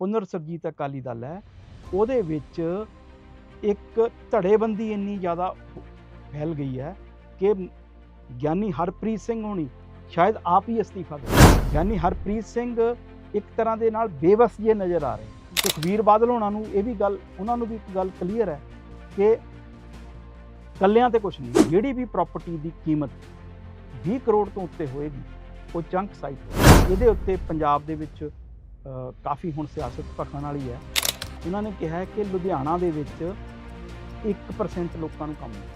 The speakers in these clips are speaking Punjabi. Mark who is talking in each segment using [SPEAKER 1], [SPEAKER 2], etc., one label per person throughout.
[SPEAKER 1] ਪੁਨਰ ਸਰਜੀਤ ਅਕਾਲੀ ਦਲ ਹੈ, ਉਹਦੇ ਵਿੱਚ ਇੱਕ ਧੜੇਬੰਦੀ ਇੰਨੀ ਜ਼ਿਆਦਾ ਫੈਲ ਗਈ ਹੈ ਕਿ ਗਿਆਨੀ ਹਰਪ੍ਰੀਤ ਸਿੰਘ ਹੋਣੀ ਸ਼ਾਇਦ ਆਪ ਹੀ ਅਸਤੀਫਾ ਦੇ ਗਿਆਨੀ ਹਰਪ੍ਰੀਤ ਸਿੰਘ ਇੱਕ ਤਰ੍ਹਾਂ ਦੇ ਨਾਲ ਬੇਵਸ ਜੇ ਨਜ਼ਰ ਆ ਰਹੇ ਸੁਖਬੀਰ ਬਾਦਲ ਹੋਣਾ ਨੂੰ ਇਹ ਵੀ ਗੱਲ, ਉਹਨਾਂ ਨੂੰ ਵੀ ਇੱਕ ਗੱਲ ਕਲੀਅਰ ਹੈ ਕਿ ਕੱਲਿਆਂ ਤੇ ਕੁਝ ਨਹੀਂ, ਜਿਹੜੀ ਵੀ ਪ੍ਰਾਪਰਟੀ ਦੀ ਕੀਮਤ 20 ਕਰੋੜ ਤੋਂ ਉੱਤੇ ਹੋਏਗੀ, ਉਹ ਚੰਕ ਸਾਈਟ ਇਹਦੇ ਉੱਤੇ ਪੰਜਾਬ ਦੇ ਵਿੱਚ ਕਾਫੀ ਹੁਣ ਸਿਆਸਤ ਭਖਣ ਵਾਲੀ ਹੈ। ਉਹਨਾਂ ਨੇ ਕਿਹਾ ਕਿ ਲੁਧਿਆਣਾ ਦੇ ਵਿੱਚ 1% ਲੋਕਾਂ ਨੂੰ ਕੰਮ ਮਿਲਦਾ।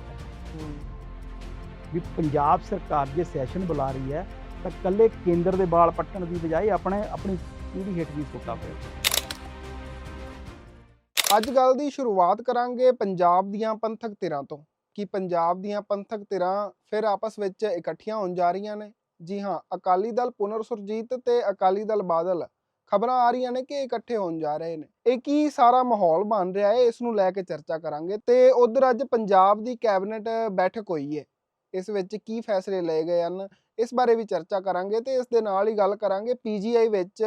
[SPEAKER 1] ਵੀ ਪੰਜਾਬ ਸਰਕਾਰ ਜੇ ਸੈਸ਼ਨ ਬੁਲਾ ਰਹੀ ਹੈ, ਤਾਂ ਕੱਲੇ ਕੇਂਦਰ ਦੇ ਬਾਲ ਪੱਟਣ ਦੀ ਬਜਾਏ ਆਪਣੇ, ਆਪਣੀ ਪੀੜ੍ਹੀ ਹੇਠ ਵੀ ਸੋਚਾ ਪਿਆ
[SPEAKER 2] ਅੱਜ ਗੱਲ ਦੀ ਸ਼ੁਰੂਆਤ ਕਰਾਂਗੇ ਪੰਜਾਬ ਦੀਆਂ ਪੰਥਕ ਧਿਰਾਂ ਤੋਂ, ਕਿ ਪੰਜਾਬ ਦੀਆਂ ਪੰਥਕ ਧਿਰਾਂ ਫਿਰ ਆਪਸ ਵਿੱਚ ਇਕੱਠੀਆਂ ਹੋਣ ਜਾ ਰਹੀਆਂ ਨੇ। ਜੀ ਹਾਂ, ਅਕਾਲੀ ਦਲ ਪੁਨਰ ਸੁਰਜੀਤ ਤੇ ਅਕਾਲੀ ਦਲ ਬਾਦਲ। ਖਬਰਾਂ ਆ ਰਹੀਆਂ ਨੇ ਕਿ ਇਕੱਠੇ ਹੋਣ ਜਾ ਰਹੇ ਨੇ। ਇਹ ਕੀ ਸਾਰਾ ਮਾਹੌਲ ਬਣ ਰਿਹਾ ਹੈ, ਇਸ ਨੂੰ ਲੈ ਕੇ ਚਰਚਾ ਕਰਾਂਗੇ। ਤੇ ਉਧਰ ਅੱਜ ਪੰਜਾਬ ਦੀ ਕੈਬਨਿਟ ਬੈਠਕ ਹੋਈ ਹੈ। ਇਸ ਵਿੱਚ ਕੀ ਫੈਸਲੇ ਲਏ ਗਏ ਹਨ, ਇਸ ਬਾਰੇ ਵੀ ਚਰਚਾ ਕਰਾਂਗੇ ਤੇ ਇਸ ਦੇ ਨਾਲ ਹੀ ਗੱਲ ਕਰਾਂਗੇ। ਪੀਜੀਆਈ ਵਿੱਚ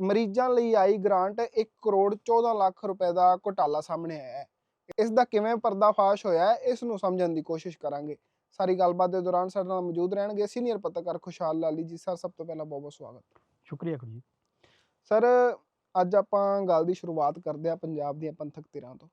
[SPEAKER 2] ਮਰੀਜ਼ਾਂ ਲਈ ਆਈ ਗ੍ਰਾਂਟ 1 ਕਰੋੜ 14 ਲੱਖ ਰੁਪਏ ਦਾ ਘੁਟਾਲਾ ਸਾਹਮਣੇ ਆਇਆ ਹੈ। ਇਸ ਦਾ ਕਿਵੇਂ ਪਰਦਾਫਾਸ਼ ਹੋਇਆ ਇਸ ਨੂੰ ਸਮਝਣ ਦੀ ਕੋਸ਼ਿਸ਼ ਕਰਾਂਗੇ। ਸਾਰੀ ਗੱਲਬਾਤ ਦੇ ਦੌਰਾਨ ਸਾਡੇ ਨਾਲ ਮੌਜੂਦ ਰਹਿਣਗੇ ਸੀਨੀਅਰ ਪੱਤਰਕਾਰ ਖੁਸ਼ਹਾਲ ਲਾਲੀ ਜੀ। ਸਰ, ਸਭ ਤੋਂ ਪਹਿਲਾਂ ਬਹੁਤ ਬਹੁਤ ਸਵਾਗਤ।
[SPEAKER 1] ਸ਼ੁਕਰੀਆ ਗੁਰਜੀਤ।
[SPEAKER 2] ਸਰ ਅੱਜ ਆਪਾਂ ਗੱਲ ਦੀ ਸ਼ੁਰੂਆਤ ਕਰਦੇ ਹਾਂ ਪੰਜਾਬ ਦੀਆਂ ਪੰਥਕ ਧਿਰਾਂ ਤੋਂ।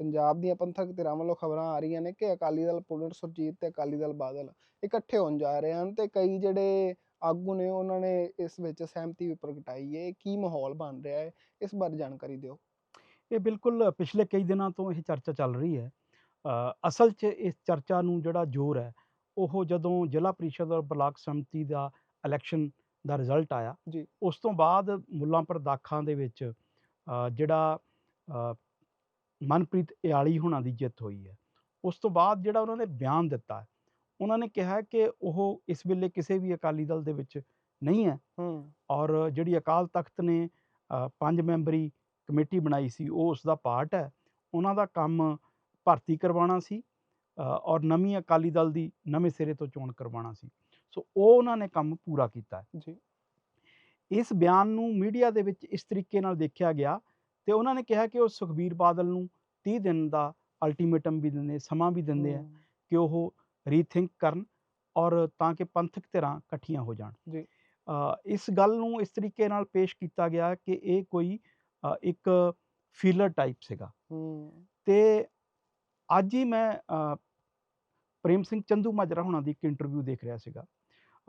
[SPEAKER 2] ਪੰਜਾਬ ਦੀਆਂ ਪੰਥਕ ਧਿਰਾਂ ਵੱਲੋਂ ਖਬਰਾਂ ਆ ਰਹੀਆਂ ਨੇ ਕਿ ਅਕਾਲੀ ਦਲ ਪੁਨਰ ਸੁਰਜੀਤ ਤੇ ਅਕਾਲੀ ਦਲ ਬਾਦਲ ਇਕੱਠੇ ਹੋਣ ਜਾ ਰਹੇ ਹਨ ਤੇ ਕਈ ਜਿਹੜੇ ਆਗੂ ਨੇ ਉਹਨਾਂ ਨੇ ਇਸ ਵਿੱਚ ਸਹਿਮਤੀ ਵੀ ਪ੍ਰਗਟਾਈ ਹੈ। ਕੀ ਮਾਹੌਲ ਬਣ ਰਿਹਾ ਹੈ? ਇਸ ਬਾਰੇ ਜਾਣਕਾਰੀ ਦਿਓ।
[SPEAKER 1] ਇਹ ਬਿਲਕੁਲ ਪਿਛਲੇ ਕਈ ਦਿਨਾਂ ਤੋਂ ਇਹ ਚਰਚਾ ਚੱਲ ਰਹੀ ਹੈ। ਅਸਲ 'ਚ ਇਸ ਚਰਚਾ ਨੂੰ ਜਿਹੜਾ ਜ਼ੋਰ ਹੈ, ਉਹ ਜਦੋਂ ਜ਼ਿਲ੍ਹਾ ਪ੍ਰੀਸ਼ਦ ਔਰ ਬਲਾਕ ਸਮਿਤੀ ਦਾ ਇਲੈਕਸ਼ਨ ਦਾ ਰਿਜ਼ਲਟ ਆਇਆ।
[SPEAKER 2] ਜੀ।
[SPEAKER 1] ਉਸ ਤੋਂ ਬਾਅਦ ਮੁੱਲਾਂਪੁਰ ਦਾਖਾਂ ਦੇ ਵਿੱਚ ਜਿਹੜਾ ਮਨਪ੍ਰੀਤ ਇਆਲੀ ਹੋਣਾ ਦੀ ਜਿੱਤ ਹੋਈ ਹੈ। ਉਸ ਤੋਂ ਬਾਅਦ ਜਿਹੜਾ ਉਹਨਾਂ ਨੇ ਬਿਆਨ ਦਿੱਤਾ ਉਹਨਾਂ ਨੇ ਕਿਹਾ ਕਿ ਉਹ ਇਸ ਵੇਲੇ ਕਿਸੇ ਵੀ ਅਕਾਲੀ ਦਲ ਦੇ ਵਿੱਚ ਨਹੀਂ ਹੈ
[SPEAKER 2] ਹੂੰ।
[SPEAKER 1] ਔਰ ਜਿਹੜੀ ਅਕਾਲ ਤਖਤ ਨੇ ਪੰਜ ਮੈਂਬਰੀ ਕਮੇਟੀ ਬਣਾਈ ਸੀ ਉਹ ਉਸ ਦਾ ਪਾਰਟ ਹੈ। ਉਹਨਾਂ ਦਾ ਕੰਮ ਭਰਤੀ ਕਰਵਾਉਣਾ ਸੀ ਔਰ ਨਵੀਂ ਅਕਾਲੀ ਦਲ ਦੀ ਨਵੇਂ ਸਿਰੇ ਤੋਂ ਚੋਣ ਕਰਵਾਉਣਾ ਸੀ। ਸੋ ਉਹ ਉਹਨਾਂ ਨੇ ਕੰਮ ਪੂਰਾ ਕੀਤਾ
[SPEAKER 2] ਜੀ।
[SPEAKER 1] ਇਸ ਬਿਆਨ ਨੂੰ ਮੀਡੀਆ ਦੇ ਵਿੱਚ ਇਸ ਤਰੀਕੇ ਨਾਲ ਦੇਖਿਆ ਗਿਆ ਤੇ ਉਹਨਾਂ ਨੇ ਕਿਹਾ ਕਿ ਉਹ ਸੁਖਬੀਰ ਬਾਦਲ ਨੂੰ 30 ਦਿਨ ਦਾ ਅਲਟੀਮੇਟਮ ਵੀ ਦਿੰਦੇ ਸਮਾਂ ਵੀ ਦਿੰਦੇ ਆ ਕਿ ਉਹ ਰੀਥਿੰਕ ਕਰਨ ਔਰ ਤਾਂ ਕਿ ਪੰਥਕ ਧਿਰਾਂ ਇਕੱਠੀਆਂ ਹੋ ਜਾਣ।
[SPEAKER 2] ਜੀ।
[SPEAKER 1] ਇਸ ਗੱਲ ਨੂੰ ਇਸ ਤਰੀਕੇ ਨਾਲ ਪੇਸ਼ ਕੀਤਾ ਗਿਆ ਕਿ ਇਹ ਕੋਈ ਇੱਕ ਫੀਲਰ ਟਾਈਪ ਸੀਗਾ। ਤੇ ਅੱਜ ਹੀ ਮੈਂ ਪ੍ਰੇਮ ਸਿੰਘ ਚੰਦੂ ਮਾਜਰਾ ਹੁਣਾਂ ਦੀ ਇੱਕ ਇੰਟਰਵਿਊ ਦੇਖ ਰਿਹਾ ਸੀਗਾ।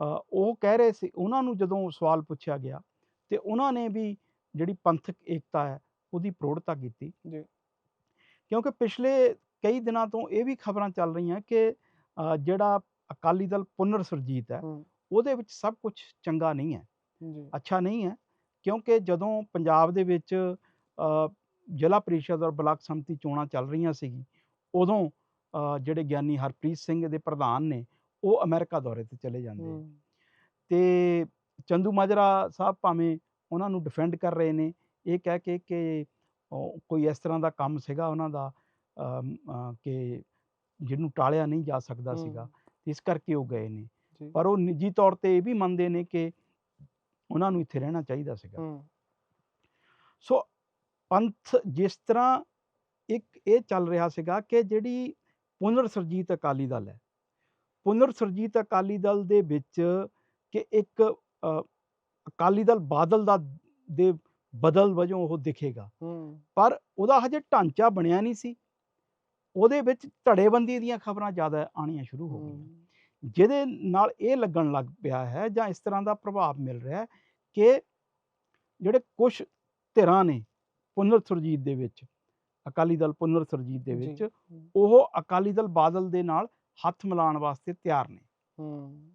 [SPEAKER 1] ਉਹ ਕਹਿ ਰਹੇ ਸੀ ਉਹਨਾਂ ਨੂੰ ਜਦੋਂ ਸਵਾਲ ਪੁੱਛਿਆ ਗਿਆ ਤੇ ਉਹਨਾਂ ਨੇ ਵੀ ਜਿਹੜੀ ਪੰਥਕ ਏਕਤਾ ਹੈ ਉਹਦੀ ਪ੍ਰੋੜਤਾ ਕੀਤੀ।
[SPEAKER 2] ਜੀ।
[SPEAKER 1] ਕਿਉਂਕਿ ਪਿਛਲੇ ਕਈ ਦਿਨਾਂ ਤੋਂ ਇਹ ਵੀ ਖਬਰਾਂ ਚੱਲ ਰਹੀਆਂ ਕਿ ਜਿਹੜਾ ਅਕਾਲੀ ਦਲ ਪੁਨਰ ਸੁਰਜੀਤ ਹੈ ਉਹਦੇ ਵਿੱਚ ਸਭ ਕੁਝ ਚੰਗਾ ਨਹੀਂ ਹੈ।
[SPEAKER 2] ਜੀ।
[SPEAKER 1] ਅੱਛਾ ਨਹੀਂ ਹੈ ਕਿਉਂਕਿ ਜਦੋਂ ਪੰਜਾਬ ਦੇ ਵਿੱਚ ਜ਼ਿਲ੍ਹਾ ਪ੍ਰੀਸ਼ਦ ਔਰ ਬਲਾਕ ਸੰਮਤੀ ਚੋਣਾਂ ਚੱਲ ਰਹੀਆਂ ਸੀਗੀ ਉਦੋਂ ਜਿਹੜੇ ਗਿਆਨੀ ਹਰਪ੍ਰੀਤ ਸਿੰਘ ਦੇ ਪ੍ਰਧਾਨ ਨੇ ਉਹ ਅਮਰੀਕਾ ਦੌਰੇ ਤੇ ਚਲੇ ਜਾਂਦੇ ਤੇ ਚੰਦੂ ਮਾਜਰਾ ਸਾਹਿਬ ਭਾਵੇਂ ਉਹਨਾਂ ਨੂੰ ਡਿਫੈਂਡ ਕਰ ਰਹੇ ਨੇ ਇਹ ਕਹਿ ਕੇ ਕਿ ਕੋਈ ਇਸ ਤਰ੍ਹਾਂ ਦਾ ਕੰਮ ਸੀਗਾ ਉਹਨਾਂ ਦਾ ਕਿ ਜਿਹਨੂੰ ਟਾਲਿਆ ਨਹੀਂ ਜਾ ਸਕਦਾ ਸੀਗਾ ਇਸ ਕਰਕੇ ਉਹ ਗਏ ਨੇ। ਪਰ ਉਹ ਨਿੱਜੀ ਤੌਰ ਤੇ ਇਹ ਵੀ ਮੰਨਦੇ ਨੇ ਕਿ ਉਹਨਾਂ ਨੂੰ ਇੱਥੇ ਰਹਿਣਾ ਚਾਹੀਦਾ ਸੀਗਾ। ਸੋ ਪੰਥ ਜਿਸ ਤਰ੍ਹਾਂ ਇੱਕ ਇਹ ਚੱਲ ਰਿਹਾ ਸੀਗਾ ਕਿ ਜਿਹੜੀ ਪੁਨਰ ਸਰਜੀਤ ਅਕਾਲੀ ਦਲ ਹੈ ਪੁਨਰ ਸਰਜੀਤ ਅਕਾਲੀ ਦਲ ਦੇ ਵਿੱਚ ਕਿ ਇੱਕ ਅਕਾਲੀ ਦਲ ਬਾਦਲ ਦਾ ਦੇ ਬਦਲ ਵਜੋਂ ਉਹ ਦਿਖੇਗਾ। ਪਰ ਉਹਦਾ ਹਜੇ ਢਾਂਚਾ ਬਣਿਆ ਨਹੀਂ ਸੀ। ਉਹਦੇ ਵਿੱਚ ਧੜੇਬੰਦੀ ਦੀਆਂ ਖਬਰਾਂ ਜ਼ਿਆਦਾ ਆਉਣੀਆਂ ਸ਼ੁਰੂ ਹੋ ਗਈਆਂ। ਜਿਹਦੇ ਨਾਲ ਇਹ ਲੱਗਣ ਲੱਗ ਪਿਆ ਹੈ ਜਾਂ ਇਸ ਤਰ੍ਹਾਂ ਦਾ ਪ੍ਰਭਾਵ ਮਿਲ ਰਿਹਾ ਹੈ ਕਿ ਜਿਹੜੇ ਕੁਝ ਧਿਰਾਂ ਨੇ ਪੁਨਰ ਸੁਰਜੀਤ ਦੇ ਵਿੱਚ ਅਕਾਲੀ ਦਲ ਪੁਨਰ ਸੁਰਜੀਤ ਦੇ ਵਿੱਚ ਉਹ ਅਕਾਲੀ ਦਲ ਬਾਦਲ ਦੇ ਨਾਲ ਹੱਥ ਮਿਲਾਉਣ ਵਾਸਤੇ ਤਿਆਰ ਨੇ।
[SPEAKER 2] ਹੂੰ।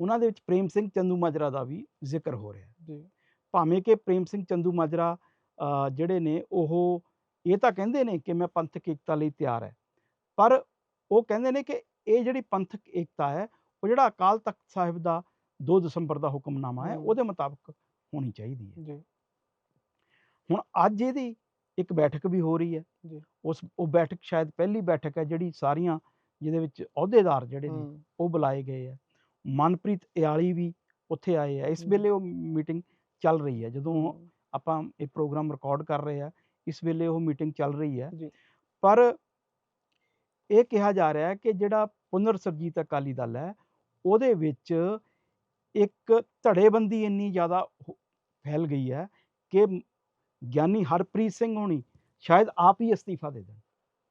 [SPEAKER 1] ਉਹਨਾਂ ਦੇ ਵਿੱਚ ਪ੍ਰੇਮ ਸਿੰਘ ਚੰਦੂ ਮਾਜਰਾ ਦਾ ਵੀ ਜ਼ਿਕਰ ਹੋ ਰਿਹਾ।
[SPEAKER 2] ਜੀ।
[SPEAKER 1] ਭਾਵੇਂ ਕਿ ਪ੍ਰੇਮ ਸਿੰਘ ਚੰਦੂ ਮਾਜਰਾ ਜਿਹੜੇ ਨੇ ਉਹ ਇਹ ਤਾਂ ਕਹਿੰਦੇ ਨੇ ਕਿ ਮੈਂ ਪੰਥਕ ਏਕਤਾ ਲਈ ਤਿਆਰ ਹੈ ਪਰ ਉਹ ਕਹਿੰਦੇ ਨੇ ਕਿ ਇਹ ਜਿਹੜੀ ਪੰਥਕ ਏਕਤਾ ਹੈ ਉਹ ਜਿਹੜਾ ਅਕਾਲ ਤਖਤ ਸਾਹਿਬ ਦਾ 2 ਦਸੰਬਰ ਦਾ ਹੁਕਮਨਾਮਾ ਹੈ। ਉਹਦੇ ਮੁਤਾਬਕ ਹੋਣੀ ਚਾਹੀਦੀ ਹੈ
[SPEAKER 2] ਜੀ।
[SPEAKER 1] ਹੁਣ ਅੱਜ ਇਹਦੀ ਇੱਕ ਬੈਠਕ ਵੀ ਹੋ ਰਹੀ ਹੈ
[SPEAKER 2] ਜੀ।
[SPEAKER 1] ਉਸ ਉਹ ਬੈਠਕ ਸ਼ਾਇਦ ਪਹਿਲੀ ਬੈਠਕ ਹੈ ਜਿਹੜੀ ਸਾਰੀਆਂ ਜਿਹਦੇ ਵਿੱਚ ਅਹੁਦੇਦਾਰ ਜਿਹੜੇ ਨੇ ਉਹ ਬੁਲਾਏ ਗਏ ਆ। ਮਨਪ੍ਰੀਤ ਇਆਲੀ ਵੀ ਉੱਥੇ ਆਏ ਆ। ਇਸ। ਵੇਲੇ ਉਹ ਮੀਟਿੰਗ ਚੱਲ ਰਹੀ ਹੈ ਜਦੋਂ ਆਪਾਂ ਇਹ ਪ੍ਰੋਗਰਾਮ ਰਿਕਾਰਡ ਕਰ ਰਹੇ ਆ ਇਸ ਵੇਲੇ ਉਹ ਮੀਟਿੰਗ ਚੱਲ ਰਹੀ ਹੈ। ਪਰ ਇਹ ਕਿਹਾ ਜਾ ਰਿਹਾ ਹੈ ਕਿ ਜਿਹੜਾ ਪੁਨਰ ਸਰਜੀਤ ਅਕਾਲੀ ਦਲ ਹੈ ਉਹਦੇ ਵਿੱਚ ਇੱਕ ਧੜੇਬੰਦੀ ਇੰਨੀ ਜ਼ਿਆਦਾ ਫੈਲ ਗਈ ਹੈ ਕਿ ਗਿਆਨੀ ਹਰਪ੍ਰੀਤ ਸਿੰਘ ਹੋਣੀ ਸ਼ਾਇਦ ਆਪ ਹੀ ਅਸਤੀਫਾ ਦੇ ਦੇਣ।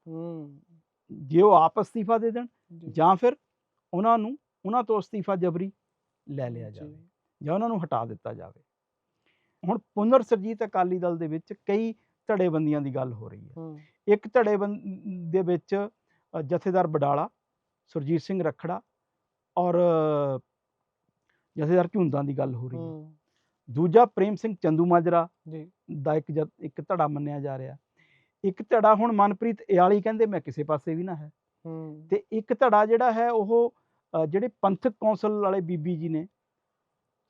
[SPEAKER 2] ਹੂੰ।
[SPEAKER 1] ਜੇ ਉਹ ਆਪ ਅਸਤੀਫਾ ਦੇ ਦੇਣ
[SPEAKER 2] ਜੀ।
[SPEAKER 1] ਫਿਰ ਉਹਨਾਂ ਨੂੰ ਉਹਨਾਂ ਤੋਂ ਅਸਤੀਫਾ ਜਬਰੀ ਲੈ ਲਿਆ ਜਾਵੇ ਜਾਂ ਉਹਨਾਂ ਨੂੰ ਹਟਾ ਦਿੱਤਾ ਜਾਵੇ। ਹੁਣ ਪੁਨਰ ਸਰਜੀਤ ਅਕਾਲੀ ਦਲ ਦੇ ਵਿੱਚ ਕਈ ਧੜੇਬੰਦੀਆਂ ਦੀ ਗੱਲ ਹੋ ਰਹੀ ਹੈ। ਇੱਕ ਧੜੇਬੰਦ ਦੇ ਵਿੱਚ ਜਥੇਦਾਰ ਬਡਾਲਾ ਸੁਰਜੀਤ ਸਿੰਘ ਰਖੜਾ ਔਰ ਜਥੇਦਾਰ ਝੁੰਦਾਂ ਦੀ ਗੱਲ ਹੋ ਰਹੀ ਹੈ। ਦੂਜਾ ਪ੍ਰੇਮ ਸਿੰਘ ਚੰਦੂ ਮਾਜਰਾ
[SPEAKER 2] ਜੀ।
[SPEAKER 1] ਦਾ ਇੱਕ ਇੱਕ ਧੜਾ ਮੰਨਿਆ ਜਾ ਰਿਹਾ। ਇੱਕ ਧੜਾ ਹੁਣ ਮਨਪ੍ਰੀਤ ਇਆਲੀ ਕਹਿੰਦੇ ਮੈਂ ਕਿਸੇ ਪਾਸੇ ਵੀ ਨਾ ਹੈ।
[SPEAKER 2] ਹੂੰ।
[SPEAKER 1] ਤੇ ਇੱਕ ਧੜਾ ਜਿਹੜਾ ਹੈ ਉਹ ਜਿਹੜੇ ਪੰਥਕ ਕੌਂਸਲ ਵਾਲੇ ਬੀਬੀ ਜੀ ਨੇ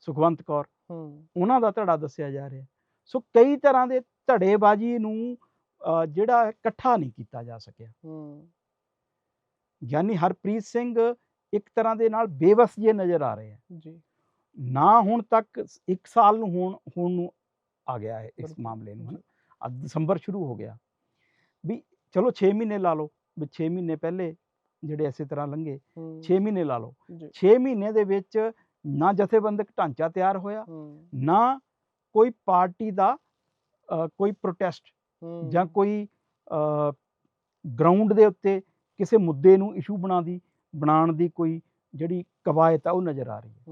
[SPEAKER 1] ਸੁਖਵੰਤ ਕੌਰ
[SPEAKER 2] ਹੂੰ।
[SPEAKER 1] ਉਹਨਾਂ ਦਾ ਧੜਾ ਦੱਸਿਆ ਜਾ ਰਿਹਾ। ਸੋ ਕਈ ਤਰ੍ਹਾਂ ਦੇ ਧੜੇਬਾਜ਼ੀ ਨੂੰ ਜਿਹੜਾ ਇਕੱਠਾ ਨਹੀਂ ਕੀਤਾ ਜਾ ਸਕਿਆ।
[SPEAKER 2] ਹੂੰ।
[SPEAKER 1] ਯਾਨੀ ਹਰਪ੍ਰੀਤ ਸਿੰਘ ਇੱਕ ਤਰ੍ਹਾਂ ਦੇ ਨਾਲ ਬੇਵਸ ਜੇ ਨਜ਼ਰ ਆ ਰਹੇ
[SPEAKER 2] ਜੀ।
[SPEAKER 1] ਨਾ ਹੁਣ ਤੱਕ 1 ਸਾਲ ਨੂੰ ਹੋਣ ਹੋਣ ਨੂੰ ਆ ਗਿਆ ਹੈ ਇਸ ਮਾਮਲੇ ਨੂੰ। ਹਨਾ। ਦਸੰਬਰ ਸ਼ੁਰੂ ਹੋ ਗਿਆ। ਵੀ ਚਲੋ 6 ਮਹੀਨੇ ਲਾ ਲਓ ਵੀ 6 ਮਹੀਨੇ ਪਹਿਲੇ ਜਿਹੜੇ ਇਸੇ ਤਰ੍ਹਾਂ ਲੰਘੇ
[SPEAKER 2] ਹੂੰ।
[SPEAKER 1] 6 ਮਹੀਨੇ ਲਾ ਲਓ।
[SPEAKER 2] ਜੀ।
[SPEAKER 1] 6 ਮਹੀਨੇ ਦੇ ਵਿੱਚ ਨਾ ਜਥੇਬੰਦਕ ਢਾਂਚਾ ਤਿਆਰ ਹੋਇਆ ਨਾ ਕੋਈ ਪਾਰਟੀ ਦਾ ਕੋਈ ਪ੍ਰੋਟੈਸਟ ਜਾਂ ਕੋਈ ਗਰਾਊਂਡ ਦੇ ਉੱਤੇ ਕਿਸੇ ਮੁੱਦੇ ਨੂੰ ਇਸ਼ੂ ਬਣਾ ਦੀ ਬਣਾਉਣ ਦੀ ਕੋਈ ਜਿਹੜੀ ਕਵਾਇਤ ਆ ਉਹ ਨਜ਼ਰ ਆ ਰਹੀ ਹੈ।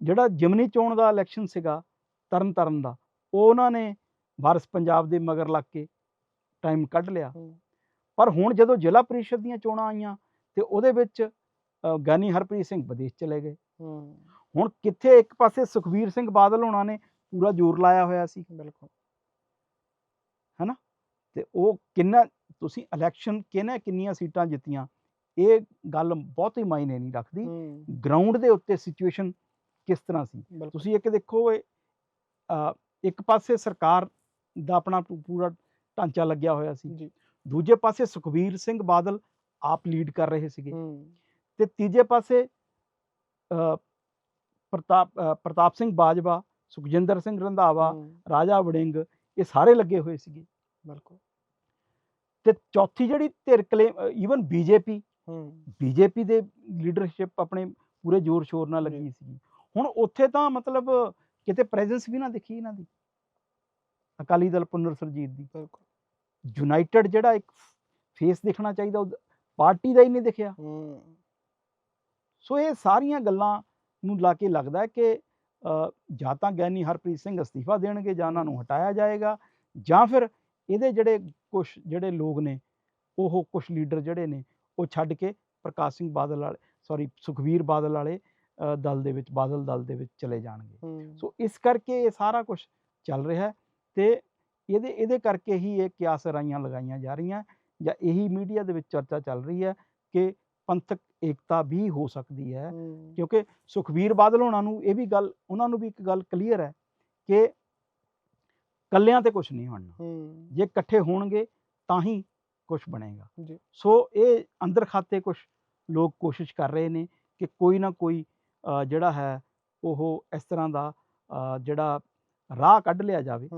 [SPEAKER 1] ਜਿਹੜਾ ਜਿਮਨੀ ਚੋਣ ਦਾ ਇਲੈਕਸ਼ਨ ਸੀਗਾ ਤਰਨ ਤਾਰਨ ਦਾ ਉਹ ਉਹਨਾਂ ਨੇ ਵਾਰਸ ਪੰਜਾਬ ਦੇ ਮਗਰ ਲੱਗ ਕੇ ਟਾਈਮ ਕੱਢ ਲਿਆ।
[SPEAKER 2] ਹੂੰ।
[SPEAKER 1] ਪਰ ਹੁਣ ਜਦੋਂ ਜ਼ਿਲ੍ਹਾ ਪ੍ਰੀਸ਼ਦ ਦੀਆਂ ਚੋਣਾਂ ਆਈਆਂ ਤੇ ਉਹਦੇ ਵਿੱਚ ਅ, ਗਿਆਨੀ ਹਰਪ੍ਰੀਤ ਸਿੰਘ ਵਿਦੇਸ਼ ਚਲੇ ਗਏ।
[SPEAKER 2] ਹੂੰ।
[SPEAKER 1] ਹੁਣ ਕਿੱਥੇ ਇੱਕ ਪਾਸੇ ਸੁਖਵੀਰ ਸਿੰਘ ਬਾਦਲ ਹੋਣਾ ਨੇ ਪੂਰਾ ਜ਼ੋਰ ਲਾਇਆ ਹੋਇਆ ਸੀ।
[SPEAKER 2] ਬਿਲਕੁਲ।
[SPEAKER 1] ਤੇ ਉਹ ਕਿੰਨਾ ਤੁਸੀਂ ਇਲੈਕਸ਼ਨ ਕਿਹਨੇ ਕਿੰਨੀਆਂ ਸੀਟਾਂ ਜਿੱਤੀਆਂ ਇਹ ਗੱਲ ਬਹੁਤੀ ਮਾਇਨੇ ਨਹੀਂ ਰੱਖਦੀ।
[SPEAKER 2] ਹੂੰ।
[SPEAKER 1] ਗਰਾਊਂਡ ਦੇ ਉੱਤੇ ਸਿਚੁਏਸ਼ਨ ਕਿਸ ਤਰ੍ਹਾਂ ਸੀ? ਤੁਸੀਂ ਇੱਕ ਦੇਖੋ ਇਹ ਇੱਕ ਪਾਸੇ ਸਰਕਾਰ ਦਾ ਆਪਣਾ ਪੂਰਾ ਢਾਂਚਾ ਲੱਗਿਆ ਹੋਇਆ ਸੀ।
[SPEAKER 2] ਜੀ।
[SPEAKER 1] ਦੂਜੇ ਪਾਸੇ ਸੁਖਵੀਰ ਸਿੰਘ ਬਾਦਲ ਆਪ ਲੀਡ ਕਰ ਰਹੇ ਸੀਗੇ। ਤੇ ਤੀਜੇ ਪਾਸੇ ਪ੍ਰਤਾਪ ਪ੍ਰਤਾਪ ਸਿੰਘ ਬਾਜਵਾ ਸੁਖਜਿੰਦਰ ਸਿੰਘ ਰੰਧਾਵਾ ਰਾਜਾ ਵੜਿੰਗ ਇਹ ਸਾਰੇ ਲੱਗੇ ਹੋਏ ਸੀਗੇ।
[SPEAKER 2] ਬਿਲਕੁਲ।
[SPEAKER 1] ਤੇ ਚੌਥੀ ਜਿਹੜੀ ਧਿਰ ਕਲੇ ਈਵਨ ਬੀਜੇਪੀ
[SPEAKER 2] ਹੂੰ।
[SPEAKER 1] ਬੀਜੇਪੀ ਦੇ ਲੀਡਰਸ਼ਿਪ ਆਪਣੇ ਪੂਰੇ ਜ਼ੋਰ ਸ਼ੋਰ ਨਾਲ। ਲੱਗੀ ਸੀ ਹੁਣ ਉੱਥੇ ਤਾਂ ਮਤਲਬ ਕਿਤੇ ਪ੍ਰੈਜ਼ੈਂਸ ਵੀ ਨਾ ਦਿਖੀ ਇਹਨਾਂ ਦੀ। ਅਕਾਲੀ ਦਲ ਪੁਨਰ ਸਰਜੀਤ ਦੀ।
[SPEAKER 2] ਬਿਲਕੁਲ।
[SPEAKER 1] ਯੂਨਾਈਟਿਡ ਜਿਹੜਾ ਇੱਕ ਫੇਸ ਦਿਖਣਾ ਚਾਹੀਦਾ ਉਹ ਪਾਰਟੀ ਦਾ ਹੀ ਨਹੀਂ ਦਿਖਿਆ। ਸੋ ਇਹ ਸਾਰੀਆਂ ਗੱਲਾਂ ਨੂੰ ਲਾ ਕੇ ਲੱਗਦਾ ਹੈ ਕਿ ਜਾਂ ਤਾਂ ਗਿਆਨੀ ਹਰਪ੍ਰੀਤ ਸਿੰਘ ਅਸਤੀਫਾ ਦੇਣਗੇ ਜਾਂ ਉਹਨਾਂ ਨੂੰ ਹਟਾਇਆ ਜਾਏਗਾ ਜਾਂ ਫਿਰ ਇਹਦੇ ਜਿਹੜੇ ਕੁਝ ਜਿਹੜੇ ਲੋਕ ਨੇ ਉਹ ਕੁਝ ਲੀਡਰ ਜਿਹੜੇ ਨੇ ਉਹ ਛੱਡ ਕੇ ਪ੍ਰਕਾਸ਼ ਸਿੰਘ ਬਾਦਲ ਵਾਲੇ ਸੌਰੀ ਸੁਖਵੀਰ ਬਾਦਲ ਵਾਲੇ ਦਲ ਦੇ ਵਿੱਚ ਬਾਦਲ ਦਲ ਦੇ ਵਿੱਚ ਚਲੇ ਜਾਣਗੇ। ਸੋ ਇਸ ਕਰਕੇ ਇਹ ਸਾਰਾ ਕੁਝ ਚੱਲ ਰਿਹਾ ਹੈ। ਤੇ ਇਹਦੇ ਇਹਦੇ ਕਰਕੇ ਹੀ ਇਹ ਕਿਆਸ ਰਾਈਆਂ ਲਗਾਈਆਂ ਜਾ ਰਹੀਆਂ ਜਾਂ ਇਹੀ ਮੀਡੀਆ ਦੇ ਵਿੱਚ ਚਰਚਾ ਚੱਲ ਰਹੀ ਹੈ ਕਿ ਪੰਥਕ ਏਕਤਾ ਵੀ ਹੋ ਸਕਦੀ ਹੈ। ਕਿਉਂਕਿ ਸੁਖਵੀਰ ਬਾਦਲ ਹੋਣਾ ਨੂੰ ਇਹ ਵੀ ਗੱਲ ਉਹਨਾਂ ਨੂੰ ਵੀ ਇੱਕ ਗੱਲ ਕਲੀਅਰ ਹੈ ਕਿ ਕੱਲਿਆਂ ਤੇ ਕੁਝ ਨਹੀਂ ਬਣਨਾ। ਜੇ ਇਕੱਠੇ ਹੋਣਗੇ ਤਾਂ ਹੀ ਕੁਝ ਬਣੇਗਾ। ਸੋ ਇਹ ਅੰਦਰ ਖਾਤੇ ਕੁਝ ਲੋਕ ਕੋਸ਼ਿਸ਼ ਕਰ ਰਹੇ ਨੇ ਕਿ ਕੋਈ ਨਾ ਕੋਈ ਜਿਹੜਾ ਹੈ ਉਹ ਇਸ ਤਰ੍ਹਾਂ ਦਾ ਜਿਹੜਾ ਰਾਹ ਕੱਢ ਲਿਆ ਜਾਵੇ